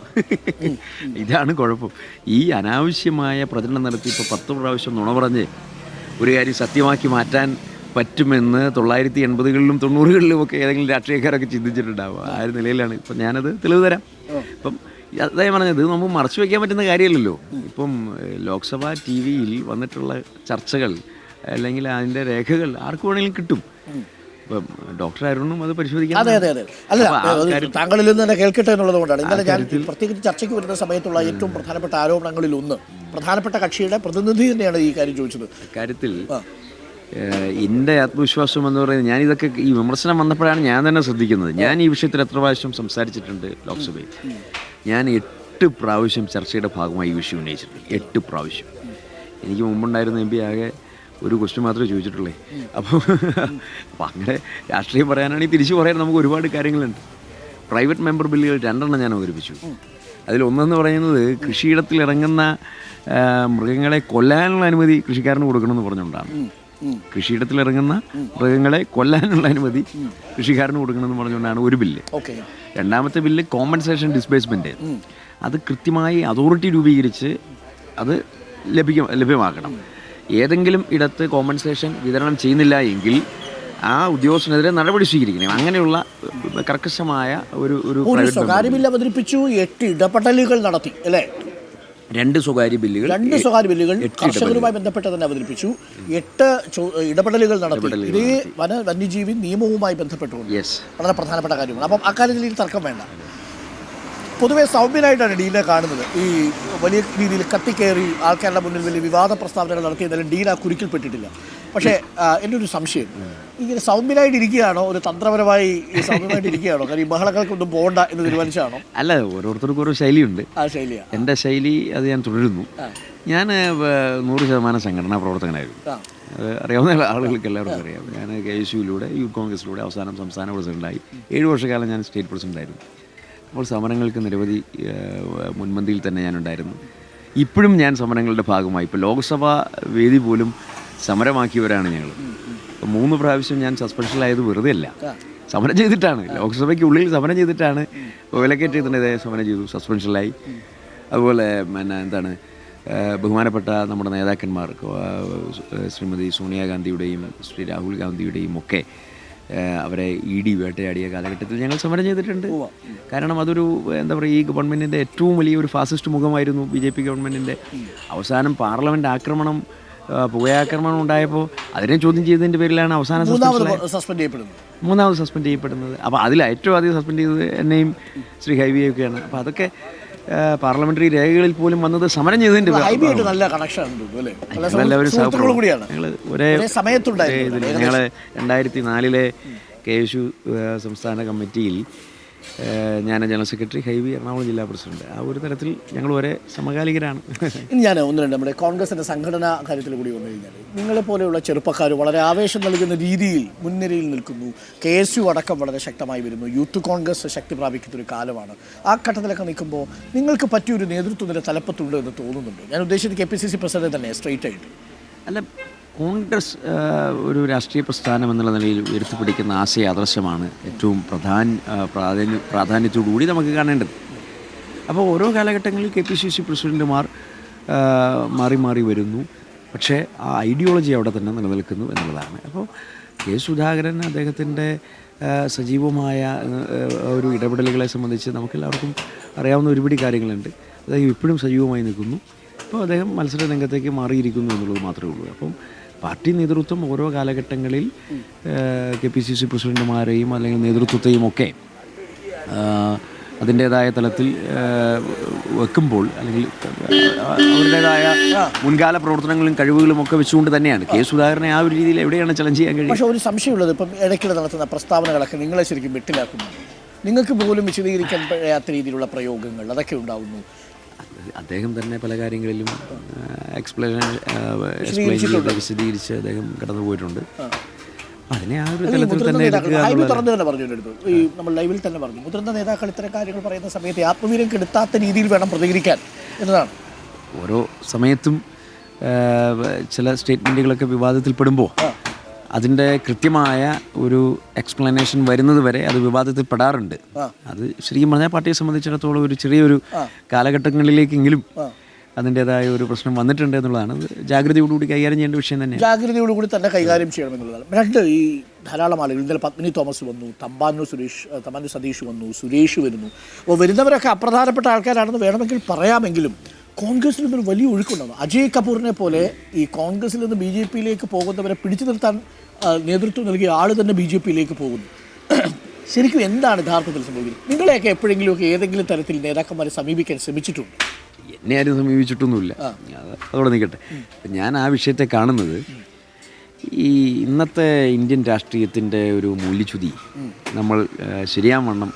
ഇതാണ് കുഴപ്പം. ഈ അനാവശ്യമായ പ്രചരണം നടത്തി ഇപ്പോൾ പത്ത് പ്രാവശ്യം നുണ പറഞ്ഞ് ഒരു കാര്യം സത്യമാക്കി മാറ്റാൻ പറ്റുമെന്ന് തൊള്ളായിരത്തി എൺപതുകളിലും തൊണ്ണൂറുകളിലും ഒക്കെ ഏതെങ്കിലും രാഷ്ട്രീയക്കാരൊക്കെ ചിന്തിച്ചിട്ടുണ്ടാവും ആ ഒരു നിലയിലാണ്. ഇപ്പം ഞാനത് തെളിവ് തരാം. ഇപ്പം അതായത് പറഞ്ഞത് നമുക്ക് മറച്ചു വയ്ക്കാൻ പറ്റുന്ന കാര്യമല്ലല്ലോ. ഇപ്പം ലോക്സഭാ ടി വിയിൽ വന്നിട്ടുള്ള ചർച്ചകൾ അല്ലെങ്കിൽ അതിന്റെ രേഖകൾ ആർക്ക് വേണമെങ്കിലും കിട്ടും. ഇപ്പം ഡോക്ടർ അരുണും അത് പരിശോധിക്കാം
അതെ അതെ അതെ. അല്ല താങ്കളിൽ നിന്ന് തന്നെ കേൾക്കട്ടെ എന്നുള്ളതുകൊണ്ടാണ്. ഇന്നലെ ഞാൻ പ്രത്യേകിച്ച് ചർച്ചയ്ക്ക് വരുന്ന സമയത്തുള്ള ഏറ്റവും പ്രധാനപ്പെട്ട ആരോപണങ്ങളിൽ ഒന്ന് പ്രധാനപ്പെട്ട കക്ഷിയുടെ പ്രതിനിധി തന്നെയാണ് ഈ കാര്യം ചോദിച്ചത്.
കാര്യത്തിൽ എന്റെ ആത്മവിശ്വാസം എന്ന് പറയുന്നത് ഞാനിതൊക്കെ ഈ വിമർശനം വന്നപ്പോഴാണ് ഞാൻ തന്നെ ശ്രദ്ധിക്കുന്നത്. ഞാൻ ഈ വിഷയത്തിൽ എത്ര പ്രാവശ്യം സംസാരിച്ചിട്ടുണ്ട് ലോക്സഭയിൽ? ഞാൻ എട്ട് പ്രാവശ്യം ചർച്ചയുടെ ഭാഗമായി ഈ വിഷയം ഉന്നയിച്ചിട്ടുണ്ട്. എട്ട് പ്രാവശ്യം. എനിക്ക് മുമ്പുണ്ടായിരുന്ന എം പി ആകെ ഒരു ക്വസ്റ്റ്യൻ മാത്രമേ ചോദിച്ചിട്ടുള്ളേ. അപ്പോൾ അപ്പോൾ അങ്ങനെ രാഷ്ട്രീയം പറയാനാണെങ്കിൽ തിരിച്ചു പറയാൻ നമുക്ക് ഒരുപാട് കാര്യങ്ങളുണ്ട്. പ്രൈവറ്റ് മെമ്പർ ബില്ലുകൾ രണ്ടെണ്ണം ഞാൻ അവതരിപ്പിച്ചു. അതിലൊന്നെന്ന് പറയുന്നത് കൃഷിയിടത്തിൽ ഇറങ്ങുന്ന മൃഗങ്ങളെ കൊല്ലാനുള്ള അനുമതി കൃഷിക്കാരന് കൊടുക്കണമെന്ന് പറഞ്ഞുകൊണ്ടാണ്. കൃഷിയിടത്തിൽ ഇറങ്ങുന്ന മൃഗങ്ങളെ കൊല്ലാനുള്ള അനുമതി കൃഷിക്കാരന് കൊടുക്കണമെന്ന് പറഞ്ഞുകൊണ്ടാണ് ഒരു ബില്ല്.
ഓക്കെ.
രണ്ടാമത്തെ ബില്ല് കോമ്പൻസേഷൻ ഡിസ്പ്ലേസ്മെന്റ് അത് കൃത്യമായി അതോറിറ്റി രൂപീകരിച്ച് അത് ലഭിക്കും ലഭ്യമാക്കണം. ഏതെങ്കിലും ഇടത്ത് കോമ്പൻസേഷൻ വിതരണം ചെയ്യുന്നില്ല എങ്കിൽ ആ ഉദ്യോഗസ്ഥനെതിരെ നടപടി സ്വീകരിക്കണം. അങ്ങനെയുള്ള കർക്കശമായ ഒരു ഒരു
ബില്ല് അവതരിപ്പിച്ചു എട്ട് ഇടപെടലുകൾ നടത്തി അല്ലേ?
രണ്ട് സ്വകാര്യ ബില്ലുകൾ
രണ്ട് സ്വകാര്യ ബില്ലുകൾ കർഷകരുമായി ബന്ധപ്പെട്ട് തന്നെ അവതരിപ്പിച്ചു. എട്ട് ഇടപെടലുകൾ നടത്തി. ഇതേ വന വന്യജീവി നിയമവുമായി ബന്ധപ്പെട്ടുകൊണ്ട്. വളരെ പ്രധാനപ്പെട്ട കാര്യമാണ്. അപ്പം അക്കാര്യത്തിൽ ഈ തർക്കം വേണ്ട. പൊതുവെ സൗമ്യനായിട്ടാണ് ഡീനെ കാണുന്നത്. ഈ വലിയ രീതിയിൽ കത്തിക്കയറി ആൾക്കാരുടെ മുന്നിൽ വലിയ വിവാദ പ്രസ്താവനകൾ നടത്തിയതായാലും ഡീൻ ആ കുരുക്കിൽപ്പെട്ടിട്ടില്ല പക്ഷേ എന്റെ ഒരു സംശയം. ഇങ്ങനെ സൗമ്യനായിട്ട് ഇരിക്കുകയാണോ ഒരു തന്ത്രപരമായി സൗമ്യമായിട്ട് ഇരിക്കുകയാണോ കാര്യം ബഹളങ്ങൾക്കൊന്നും പോകണ്ട എന്ന് തീരുമാനിച്ചാണോ?
അല്ല ഓരോരുത്തർക്കും ഓരോ ശൈലിയുണ്ട്.
ആ ശൈലിയാണ്
എന്റെ ശൈലി അത് ഞാൻ തുടരുന്നു. ഞാൻ നൂറ് ശതമാനം സംഘടനാ പ്രവർത്തകനായിരുന്നു. അത് അറിയാവുന്ന ആളുകൾക്ക് എല്ലാവർക്കും അറിയാം. ഞാൻ കെ എസ് യുയിലൂടെ യൂത്ത് കോൺഗ്രസിലൂടെ അവസാനം സംസ്ഥാന പ്രസിഡന്റായി ഏഴ് വർഷക്കാലം ഞാൻ സ്റ്റേറ്റ് പ്രസിഡന്റായിരുന്നു അപ്പോൾ സമരങ്ങൾക്ക് നിരവധി മുൻപന്തിയിൽ തന്നെ ഞാനുണ്ടായിരുന്നു ഇപ്പോഴും ഞാൻ സമരങ്ങളുടെ ഭാഗമായി. ഇപ്പോൾ ലോക്സഭാ വേദി പോലും സമരമാക്കിയവരാണ് ഞങ്ങൾ അപ്പോൾ മൂന്ന് പ്രാവശ്യം ഞാൻ സസ്പെൻഷനിലായത് വെറുതെ അല്ല. സമരം ചെയ്തിട്ടാണ്. ലോക്സഭയ്ക്ക് ഉള്ളിൽ സമരം ചെയ്തിട്ടാണ്. വിലക്കയറ്റ് ചെയ്തിട്ടുണ്ടെതിരെ സമരം ചെയ്തു. സസ്പെൻഷനിലായി. അതുപോലെ പിന്നെ എന്താണ് ബഹുമാനപ്പെട്ട നമ്മുടെ നേതാക്കന്മാർ ശ്രീമതി സോണിയാഗാന്ധിയുടെയും ശ്രീ രാഹുൽ ഗാന്ധിയുടെയും ഒക്കെ അവരെ ഇ ഡി വേട്ടയാടിയ കാലഘട്ടത്തിൽ ഞങ്ങൾ സമരം ചെയ്തിട്ടുണ്ട്. കാരണം അതൊരു എന്താ പറയുക ഈ ഗവൺമെന്റിന്റെ ഏറ്റവും വലിയ ഒരു ഫാസിസ്റ്റ് മുഖമായിരുന്നു ബി ജെ പി ഗവൺമെന്റിന്റെ അവസാനം പാർലമെന്റ് ആക്രമണം പുകയാക്രമണം ഉണ്ടായപ്പോൾ അതിനെ ചോദ്യം ചെയ്തതിന്റെ പേരിലാണ് അവസാന
സസ്പെൻഡ് ചെയ്യപ്പെടുന്നത്.
മൂന്നാമത് സസ്പെൻഡ് ചെയ്യപ്പെടുന്നത്. അപ്പോൾ അതിൽ ഏറ്റവും ആദ്യം സസ്പെൻഡ് ചെയ്തത് എന്നെയും ശ്രീ ഹൈബിയൊക്കെയാണ് അപ്പോൾ അതൊക്കെ പാർലമെന്ററി രേഖകളിൽ പോലും വന്നത് സമരം
ചെയ്തതിന്റെ നല്ല കണക്ഷൻ
ഞങ്ങൾ ഒരേ
സമയത്തുണ്ടായിരുന്നു.
ഞങ്ങൾ രണ്ടായിരത്തി നാലിലെ കെ സംസ്ഥാന കമ്മിറ്റിയിൽ ഞാൻ ജനറൽ സെക്രട്ടറി ഹൈവി എറണാകുളം ജില്ലാ പ്രസിഡന്റ്. ആ ഒരു തരത്തിൽ ഞങ്ങൾ ഒരേ സമകാലികരാണ്.
ഇനി ഞാൻ ഒന്ന് രണ്ട് നമ്മുടെ കോൺഗ്രസിന്റെ സംഘടനാ കാര്യത്തിൽ കൂടി വന്നു കഴിഞ്ഞാൽ നിങ്ങളെ പോലെയുള്ള ചെറുപ്പക്കാർ വളരെ ആവേശം നൽകുന്ന രീതിയിൽ മുൻനിരയിൽ നിൽക്കുന്നു. കെ എസ് യു അടക്കം വളരെ ശക്തമായി വരുന്നു. യൂത്ത് കോൺഗ്രസ് ശക്തി പ്രാപിക്കുന്ന ഒരു കാലമാണ്. ആ ഘട്ടത്തിലൊക്കെ നിൽക്കുമ്പോൾ നിങ്ങൾക്ക് പറ്റിയൊരു നേതൃത്വത്തിന്റെ തലപ്പത്തുണ്ട് എന്ന് തോന്നുന്നുണ്ട്. ഞാൻ ഉദ്ദേശിച്ചത് K P C C president തന്നെ സ്ട്രെയിറ്റ് ആയിട്ട്
അല്ല കോൺഗ്രസ് ഒരു രാഷ്ട്രീയ പ്രസ്ഥാനം എന്നുള്ള നിലയിൽ ഉയർത്തിപ്പിടിക്കുന്ന ആശയ ആദർശമാണ് ഏറ്റവും പ്രധാന പ്രാധാന്യ പ്രാധാന്യത്തോടുകൂടി നമുക്ക് കാണേണ്ടത്. അപ്പോൾ ഓരോ കാലഘട്ടങ്ങളിൽ കെ പി സി സി പ്രസിഡന്റുമാർ മാറി മാറി വരുന്നു. പക്ഷേ ആ ഐഡിയോളജി അവിടെ തന്നെ നിലനിൽക്കുന്നു എന്നുള്ളതാണ്. അപ്പോൾ കെ സുധാകരൻ അദ്ദേഹത്തിന്റെ സജീവമായ ഒരു ഇടപെടലുകളെ സംബന്ധിച്ച് നമുക്കെല്ലാവർക്കും അറിയാവുന്ന ഒരുപിടി കാര്യങ്ങളുണ്ട്. അദ്ദേഹം ഇപ്പോഴും സജീവമായി നിൽക്കുന്നു. അപ്പോൾ അദ്ദേഹം മത്സര രംഗത്തേക്ക് മാറിയിരിക്കുന്നു എന്നുള്ളത് മാത്രമേ ഉള്ളൂ. അപ്പം പാർട്ടി നേതൃത്വം ഓരോ കാലഘട്ടങ്ങളിൽ കെ പി സി സി പ്രസിഡന്റുമാരെയും അല്ലെങ്കിൽ നേതൃത്വത്തെയും ഒക്കെ അതിന്റേതായ തലത്തിൽ വെക്കുമ്പോൾ അല്ലെങ്കിൽ അവരുടേതായ മുൻകാല പ്രവർത്തനങ്ങളും കഴിവുകളും ഒക്കെ വെച്ചുകൊണ്ട് തന്നെയാണ്. കെ സുധാകരനെ ആ ഒരു രീതിയിൽ എവിടെയാണ് ചലഞ്ച് ചെയ്യാൻ കഴിയുക?
പക്ഷേ ഒരു സംശയമുള്ളത് ഇപ്പം ഇടയ്ക്കിടെ നടത്തുന്ന പ്രസ്താവനകളൊക്കെ നിങ്ങളെ ശരിക്കും വെട്ടിലാക്കുന്നു. നിങ്ങൾക്ക് പോലും വിശദീകരിക്കാൻ കഴിയാത്ത രീതിയിലുള്ള പ്രയോഗങ്ങൾ അതൊക്കെ ഉണ്ടാവുന്നു.
അദ്ദേഹം തന്നെ പല കാര്യങ്ങളിലും എക്സ്പ്ലെയിൻ എക്സ്പ്ലെയിൻ ചെയ്ത് വിശദീകരിച്ച് അദ്ദേഹം കടന്നു പോയിട്ടുണ്ട്. അതിനെ ആ ഒരു തലത്തിൽ തന്നെ
തുറന്നു തന്നെ പറഞ്ഞു ഈ നമ്മൾ ലൈവിൽ തന്നെ പറഞ്ഞു മുതിർന്ന നേതാക്കൾ ഇത്തരം കാര്യങ്ങൾ പറയുന്ന സമയത്ത് ആത്മവീര്യം കെടുത്താത്ത രീതിയിൽ വേണം പ്രതികരിക്കാൻ എന്നതാണ്.
ഓരോ സമയത്തും ചില സ്റ്റേറ്റ്മെന്റുകളൊക്കെ വിവാദത്തിൽപ്പെടുമ്പോൾ അതിന്റെ കൃത്യമായ ഒരു എക്സ്പ്ലനേഷൻ വരുന്നത് വരെ അത് വിവാദത്തിൽ പെടാറുണ്ട്. അത് ശരിക്കും പറഞ്ഞാൽ പാർട്ടിയെ സംബന്ധിച്ചിടത്തോളം ഒരു ചെറിയൊരു കാലഘട്ടങ്ങളിലേക്കെങ്കിലും അതിന്റെതായ ഒരു പ്രശ്നം വന്നിട്ടുണ്ട് എന്നുള്ളതാണ്. അത് ജാഗ്രതയോടുകൂടി കൈകാര്യം ചെയ്യേണ്ട വിഷയം തന്നെ
ജാഗ്രതയോടുകൂടി തന്നെ കൈകാര്യം ചെയ്യണം എന്നുള്ളതാണ്. രണ്ട് ഈ ധാരാളം ആളുകൾ ഇന്നലെ പത്മിനി തോമസ് വന്നു തമ്പാനു സുരേഷ് തമ്പാനു സതീഷ് വന്നു സുരേഷ് വരുന്നു. അപ്പോൾ വരുന്നവരൊക്കെ അപ്രധാനപ്പെട്ട ആൾക്കാരാണെന്ന് വേണമെങ്കിൽ പറയാമെങ്കിലും കോൺഗ്രസിൽ നിന്നൊരു വലിയ ഒഴുക്കുണ്ടാവും അജയ് കപൂറിനെ പോലെ ഈ കോൺഗ്രസിൽ നിന്ന് ബി ജെ പിയിലേക്ക് പോകുന്നവരെ പിടിച്ചു നിർത്താൻ നേതൃത്വം നൽകിയ ആൾ തന്നെ ബി ജെ പിയിലേക്ക് പോകുന്നു. ശരിക്കും എന്താണ് യഥാർത്ഥത്തിൽ സംഭവിക്കുന്നത്? നിങ്ങളെയൊക്കെ എപ്പോഴെങ്കിലുമൊക്കെ ഏതെങ്കിലും തരത്തിൽ നേതാക്കന്മാരെ സമീപിക്കാൻ ശ്രമിച്ചിട്ടുണ്ട്?
എന്നെ ആരും സമീപിച്ചിട്ടൊന്നുമില്ല. അത് അതോടെ നിൽക്കട്ടെ. ഞാൻ ആ വിഷയത്തെ കാണുന്നത് ഈ ഇന്നത്തെ ഇന്ത്യൻ രാഷ്ട്രീയത്തിന്റെ ഒരു മൂല്യച്യുതി നമ്മൾ ശരിയാവണ്ണം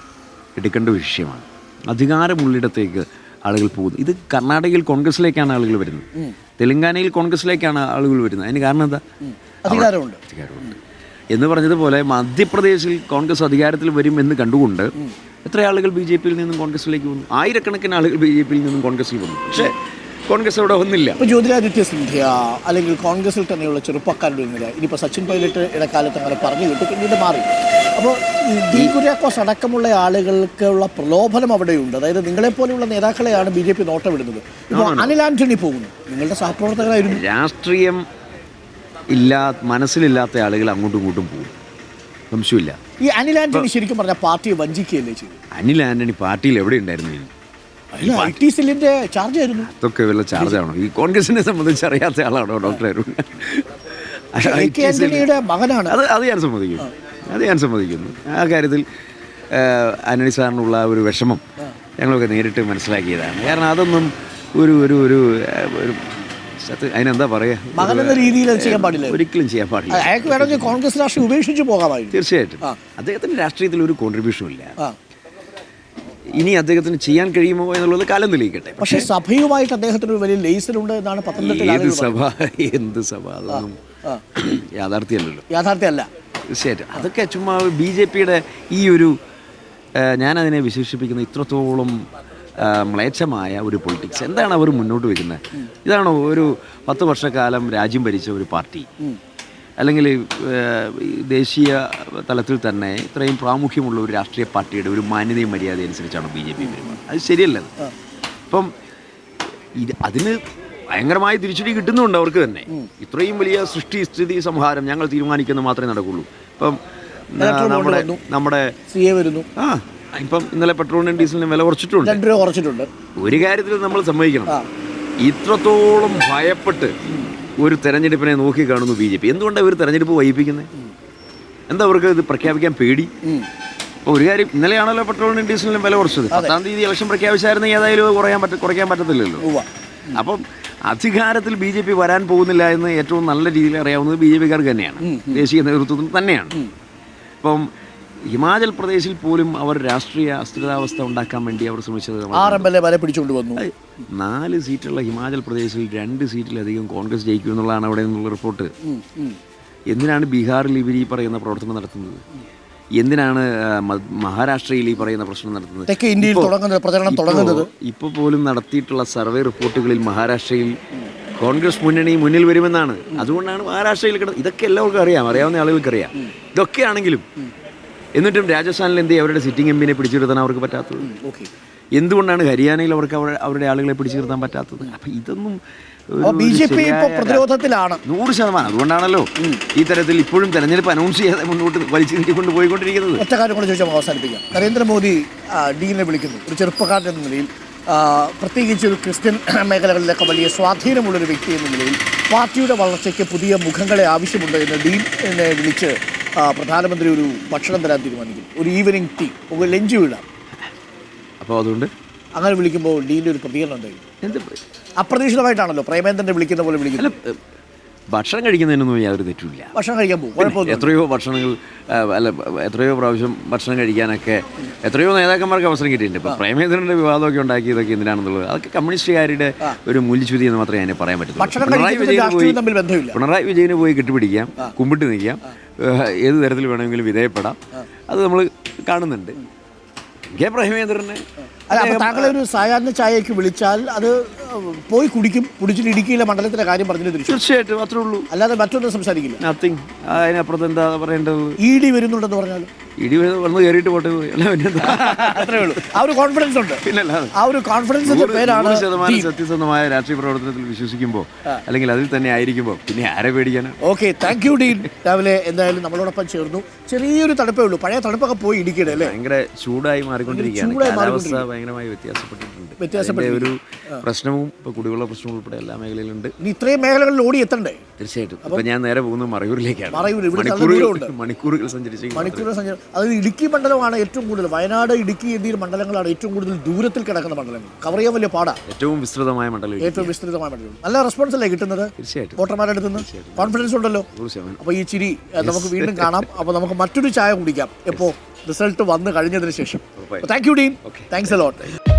എടുക്കേണ്ട ഒരു വിഷയമാണ്. അധികാരമുള്ളിടത്തേക്ക് ആളുകൾ പോകുന്നു ഇത് കർണാടകയിൽ കോൺഗ്രസിലേക്കാണ് ആളുകൾ വരുന്നത്. തെലങ്കാനയിൽ കോൺഗ്രസിലേക്കാണ് ആളുകൾ വരുന്നത്. അതിന് കാരണം എന്താ?
അധികാരമുണ്ട്.
അധികാരമുണ്ട്. എന്ന് പറഞ്ഞതുപോലെ മധ്യപ്രദേശിൽ കോൺഗ്രസ് അധികാരത്തിൽ വരും എന്ന് കണ്ടുകൊണ്ട് എത്ര ആളുകൾ ബി ജെ പിയിൽ നിന്നും കോൺഗ്രസിലേക്ക് വന്നു? ആയിരക്കണക്കിന് ആളുകൾ ബി ജെ പിയിൽ നിന്നും കോൺഗ്രസിൽ വന്നു. പക്ഷേ കോൺഗ്രസ് അവിടെ വന്നില്ല
ഇപ്പോൾ ജ്യോതിരാദിത്യ സിന്ധ്യ അല്ലെങ്കിൽ കോൺഗ്രസിൽ തന്നെയുള്ള ചെറുപ്പക്കാരുടെ നില. ഇനിയിപ്പോൾ സച്ചിൻ പൈലറ്റ് ഇടക്കാലത്ത് അങ്ങനെ പറഞ്ഞു കേട്ടു പിന്നീട് മാറി. അപ്പോൾ ഡി കുര്യാക്കോസ് അടക്കമുള്ള ആളുകൾക്കുള്ള പ്രലോഭനം അവിടെയുണ്ട്. അതായത് നിങ്ങളെ പോലെയുള്ള നേതാക്കളെയാണ് ബി ജെ പി നോട്ടമിടുന്നത്. ഇപ്പോൾ അനിൽ ആന്റണി പോകുന്നു. നിങ്ങളുടെ സഹപ്രവർത്തകരായിരുന്നു.
രാഷ്ട്രീയം ഇല്ലാ മനസ്സിലില്ലാത്ത ആളുകൾ അങ്ങോട്ടും ഇങ്ങോട്ടും പോകും. സംശയമില്ല.
ഈ അനിൽ ആന്റണി ശരിക്കും പറഞ്ഞാൽ പാർട്ടിയെ വഞ്ചിക്കുകയല്ലേ ചെയ്തു
അനിൽ ആന്റണി പാർട്ടിയിൽ എവിടെ ഉണ്ടായിരുന്നു?
ഐ ടി സെല്ലിന്റെ ചാർജ് ആയിരുന്നു.
അതൊക്കെ വല്ല ചാർജാണോ ഈ കോൺഗ്രസിനെ സംബന്ധിച്ച് അറിയാത്ത ആളാണോ ഡോക്ടർ അരുൺ?
മകനാണ്.
അത് അത് ഞാൻ സമ്മതിക്കുന്നു. അത് ഞാൻ സമ്മതിക്കുന്നു. ആ കാര്യത്തിൽ ആന്റണി സാറിനുള്ള ഒരു വിഷമം ഞങ്ങളൊക്കെ നേരിട്ട് മനസ്സിലാക്കിയതാണ്. കാരണം അതൊന്നും ഒരു ഒരു ഒരു അതിനെന്താ പറയാ?
രീതിയിൽ ചെയ്യാൻ പാടില്ല.
ഒരിക്കലും ചെയ്യാൻ പാടില്ല.
അയാൾക്ക് വേണമെങ്കിൽ കോൺഗ്രസ് രാഷ്ട്രീയം ഉപേക്ഷിച്ച് പോകാമായിരുന്നു.
തീർച്ചയായിട്ടും. അദ്ദേഹത്തിന്റെ രാഷ്ട്രീയത്തിൽ ഒരു കോൺട്രിബ്യൂഷനും ഇല്ല. ഇനി അദ്ദേഹത്തിന് ചെയ്യാൻ കഴിയുമോ എന്നുള്ളത് കാലം തെളിയിക്കട്ടെ.
പക്ഷേ സഭയുമായിട്ട് അദ്ദേഹത്തിന് ഒരു വലിയ ലേസിലുണ്ട് എന്നാണ്
ഏത് സഭ? എന്ത് സഭ? അതൊന്നും യാഥാർത്ഥ്യമല്ലല്ലോ.
യാഥാർത്ഥ്യമല്ല.
തീർച്ചയായിട്ടും അതൊക്കെ ചുമ്മാ ബി ജെ പിയുടെ ഈ ഒരു ഞാനതിനെ വിശേഷിപ്പിക്കുന്ന ഇത്രത്തോളം മ്ലേച്ഛമായ ഒരു പൊളിറ്റിക്സ്. എന്താണ് അവർ മുന്നോട്ട് വയ്ക്കുന്നത് ഇതാണോ ഒരു പത്ത് വർഷക്കാലം രാജ്യം ഭരിച്ച ഒരു പാർട്ടി? അല്ലെങ്കിൽ ദേശീയ തലത്തിൽ തന്നെ ഇത്രയും പ്രാമുഖ്യമുള്ള ഒരു രാഷ്ട്രീയ പാർട്ടിയുടെ ഒരു മാന്യതയും മര്യാദ അനുസരിച്ചാണ് ബി ജെ പി അത് ശരിയല്ലത് അപ്പം ഇത് അതിന് ഭയങ്കരമായ തിരിച്ചടി കിട്ടുന്നുണ്ട് അവർക്ക് തന്നെ. ഇത്രയും വലിയ സൃഷ്ടി സ്ഥിതി സംഹാരം ഞങ്ങൾ തീരുമാനിക്കുന്നത് മാത്രമേ നടക്കുള്ളൂ. ഇപ്പം നമ്മുടെ നമ്മുടെ
സി എ വരുന്നു.
ആ ഇപ്പം ഇന്നലെ പെട്രോളിനും ഡീസലിനും വില കുറച്ചിട്ടുണ്ട്.
കുറച്ചിട്ടുണ്ട്.
ഒരു കാര്യത്തിൽ നമ്മൾ സമ്മതിക്കണം. ഇത്രത്തോളം ഭയപ്പെട്ട് ഒരു തെരഞ്ഞെടുപ്പിനെ നോക്കി കാണുന്നു ബി ജെ പി. എന്തുകൊണ്ടാണ് ഇവർ തെരഞ്ഞെടുപ്പ് വൈകിപ്പിക്കുന്നത് എന്താ അവർക്ക് ഇത് പ്രഖ്യാപിക്കാൻ പേടി? അപ്പോൾ ഒരു കാര്യം ഇന്നലെയാണല്ലോ പെട്രോളിനും ഡീസലിനും വില കുറച്ചത്. പത്താം തീയതി ഇലക്ഷൻ പ്രഖ്യാപിച്ചായിരുന്നെങ്കിൽ ഏതായാലും കുറയാൻ പറ്റ കുറയ്ക്കാൻ പറ്റത്തില്ലല്ലോ. അപ്പം അധികാരത്തിൽ ബി ജെ പി വരാൻ പോകുന്നില്ല എന്ന് ഏറ്റവും നല്ല രീതിയിൽ അറിയാവുന്നത് ബി ജെ പിക്കാർക്ക് തന്നെയാണ്. ദേശീയ നേതൃത്വത്തിന് തന്നെയാണ്. അപ്പം ഹിമാചൽ പ്രദേശിൽ പോലും അവർ രാഷ്ട്രീയ അസ്ഥിരതാവസ്ഥ ഉണ്ടാക്കാൻ വേണ്ടി അവർ ശ്രമിച്ചത്
ആർ എം എൽ എ വരെ പിടിച്ചുകൊണ്ട് വന്നു.
നാല് സീറ്റുള്ള ഹിമാചൽ പ്രദേശിൽ രണ്ട് സീറ്റിലധികം കോൺഗ്രസ് ജയിക്കും എന്നുള്ളതാണ് അവിടെ നിന്നുള്ള റിപ്പോർട്ട്. എന്തിനാണ് ബീഹാറിൽ ഇവർ ഈ പറയുന്ന പ്രവർത്തനം നടത്തുന്നത്? എന്തിനാണ് മഹാരാഷ്ട്രയിൽ ഈ പറയുന്ന പ്രശ്നം നടത്തുന്നത്?
തെക്കേ ഇന്ത്യയിൽ തുടങ്ങുന്നത് പ്രചരണം തുടങ്ങുന്നത്.
ഇപ്പോൾ പോലും നടത്തിയിട്ടുള്ള സർവേ റിപ്പോർട്ടുകളിൽ മഹാരാഷ്ട്രയിൽ കോൺഗ്രസ് മുന്നണി മുന്നിൽ വരുമെന്നാണ്. അതുകൊണ്ടാണ് മഹാരാഷ്ട്രയിൽ കിടന്നത് ഇതൊക്കെ എല്ലാവർക്കും അറിയാം അറിയാവുന്ന ആളുകൾക്ക് അറിയാം ഇതൊക്കെ ആണെങ്കിലും എന്നിട്ടും രാജസ്ഥാനിൽ എന്ത് അവരുടെ സിറ്റിംഗ് എം പിടിച്ചു പിടിച്ചിരുത്താൻ അവർക്ക് പറ്റാത്തത്.
ഓക്കെ
എന്തുകൊണ്ടാണ് ഹരിയാനയിൽ അവർക്ക് അവരുടെ ആളുകളെ പിടിച്ചു നിർത്താൻ പറ്റാത്തത്? അപ്പം ഇതൊന്നും
ബി ജെ പി ഇപ്പോൾ പ്രതിരോധത്തിലാണ്.
നൂറ് ശതമാനം. അതുകൊണ്ടാണല്ലോ ഈ തരത്തിൽ ഇപ്പോഴും തെരഞ്ഞെടുപ്പ് അനൗൺസ് ചെയ്യാതെ മുന്നോട്ട് വലിച്ചു നീട്ടിക്കൊണ്ട് പോയിക്കൊണ്ടിരിക്കുന്നത്.
ഒറ്റ കാര്യം കൂടെ ചോദിച്ചാൽ അവസാനിപ്പിക്കാം. നരേന്ദ്രമോദി ഡീനെ വിളിക്കുന്നു. ഒരു ചെറുപ്പക്കാരൻ എന്ന നിലയിൽ പ്രത്യേകിച്ച് ഒരു ക്രിസ്ത്യൻ മേഖലകളിലൊക്കെ വലിയ സ്വാധീനമുള്ളൊരു വ്യക്തി എന്ന നിലയിൽ പാർട്ടിയുടെ വളർച്ചയ്ക്ക് പുതിയ മുഖങ്ങളെ ആവശ്യമുണ്ട് എന്ന് ഡീൻ എന്നെ വിളിച്ച് പ്രധാനമന്ത്രി ഒരു ഭക്ഷണം തരാൻ തീരുമാനിക്കും. ഒരു ഈവനിങ് ടീ ഒരു ലഞ്ച് വിടാം.
അപ്പോൾ അതുകൊണ്ട്?
അങ്ങനെ വിളിക്കുമ്പോൾ ഡീന്റെ ഒരു പ്രതികരണം എന്തായിരിക്കും?
എന്ത്
അപ്രതീക്ഷിതമായിട്ടാണല്ലോ പ്രേമേന്ദ്രനെ വിളിക്കുന്ന പോലെ വിളിക്കുന്നത്.
ഭക്ഷണം കഴിക്കുന്നതിനൊന്നും യാതൊരു തെറ്റുമില്ല.
ഭക്ഷണം കഴിക്കാൻ പോകും. കുഴപ്പമൊന്നും
എത്രയോ ഭക്ഷണങ്ങൾ അല്ല എത്രയോ പ്രാവശ്യം ഭക്ഷണം കഴിക്കാനൊക്കെ എത്രയോ നേതാക്കന്മാർക്ക് അവസരം കിട്ടിയിട്ടുണ്ട്. ഇപ്പോൾ പ്രേമേന്ദ്രന്റെ വിവാദമൊക്കെ ഉണ്ടാക്കി ഇതൊക്കെ എന്തിനാണെന്നുള്ളത് അതൊക്കെ കമ്മ്യൂണിസ്റ്റുകാരുടെ ഒരു മൂല്യച്യുതി എന്ന് മാത്രമേ അതിനെ പറയാൻ പറ്റുള്ളൂ പിണറായി
വിജയൻ
വിജയന് പോയി പിണറായി വിജയന് പോയി കെട്ടിപ്പിടിക്കാം കുമ്പിട്ട് നിൽക്കാം ഏത് തരത്തിൽ വേണമെങ്കിലും വിധേയപ്പെടാം. അത് നമ്മൾ കാണുന്നുണ്ട്. കെ പ്രേമേന്ദ്രനെ
അല്ല താങ്കളെ ഒരു സായാഹ്ന ചായക്ക് വിളിച്ചാൽ അത് പോയി കുടിക്കും കുടിച്ചിട്ട് ഇടുക്കിയിലെ മണ്ഡലത്തിലെ കാര്യം പറഞ്ഞു തിരിച്ചു.
തീർച്ചയായിട്ടും അത്രേ ഉള്ളൂ.
അല്ലാതെ മറ്റൊന്നും സംസാരിക്കില്ല.
നത്തിങ് അതിനപ്പുറത്ത് എന്താ പറയേണ്ടത്?
ഇ ഡി വരുന്നുണ്ടെന്ന് പറഞ്ഞാൽ
ഇടി വന്ന് കയറിയിട്ട് പോട്ടെ.
അത്രേ ഉള്ളൂ. ആ ഒരു കോൺഫിഡൻസ് ഉണ്ട്.
പിന്നല്ല.
ആ ഒരു കോൺഫിഡൻസിന്റെ പേരാണ്
ശതമാനം സത്യസന്ധമായ രാഷ്ട്രീയ പ്രവർത്തനത്തിൽ വിശ്വസിക്കുമ്പോൾ അല്ലെങ്കിൽ അതിൽ തന്നെ ആയിരിക്കുമ്പോൾ പിന്നെ ആരെ പേടിക്കാനാ?
Okay thank you Dean. രാവിലെ എന്തായാലും നമ്മളോടൊപ്പം ചേർന്നു. ചെറിയൊരു തണുപ്പേ ഉള്ളൂ. പഴയ തണുപ്പൊക്കെ പോയി ഇടിക്കണേ അല്ലേ?
ഭയങ്കര ചൂടായി മാറിക്കൊണ്ടിരിക്കുകയാണ്. കാലാവസ്ഥ ഭയങ്കരമായി വ്യത്യാസപ്പെട്ടിട്ടുണ്ട്. ഒരു പ്രശ്നവും ഇപ്പോൾ കുടിവെള്ള പ്രശ്നവും ഉൾപ്പെടെ എല്ലാ മേഖലയിലുണ്ട്.
ഇനി ഇത്രയും മേഖലകളിൽ ഓടി എത്തണ്ടേ?
തീർച്ചയായിട്ടും. അപ്പോൾ ഞാൻ നേരെ പോകുന്നത് മറയൂരിലേക്കാണ്.
മറയൂർ, ഇവിടെ
മണിക്കൂറുകൾ
ദൂരമുണ്ട്.
മണിക്കൂറുകൾ
സഞ്ചാരം അതായത് ഇടുക്കി മണ്ഡലമാണ് ഏറ്റവും കൂടുതൽ വയനാട് ഇടുക്കി എന്നീ മണ്ഡലങ്ങളാണ് ഏറ്റവും കൂടുതൽ ദൂരത്തിൽ കിടക്കുന്ന മണ്ഡലങ്ങൾ. കവർ ചെയ്യാൻ വലിയ പാടാ.
ഏറ്റവും വിസ്തൃതമായ മണ്ഡലം
ഏറ്റവും വിസ്തൃതമായ മണ്ഡലം. നല്ല റെസ്പോൺസ് അല്ലേ കിട്ടുന്നത്?
തീർച്ചയായിട്ടും.
വോട്ടർമാരുടെ അടുത്ത് നിന്ന് കോൺഫിഡൻസ് ഉണ്ടല്ലോ? അപ്പോൾ ഈ ചിരി നമുക്ക് വീണ്ടും കാണാം. അപ്പോൾ നമുക്ക് മറ്റൊരു ചായ കുടിക്കാം. എപ്പോ റിസൾട്ട് വന്ന് കഴിഞ്ഞതിന് ശേഷം. Thank you Dean thanks a lot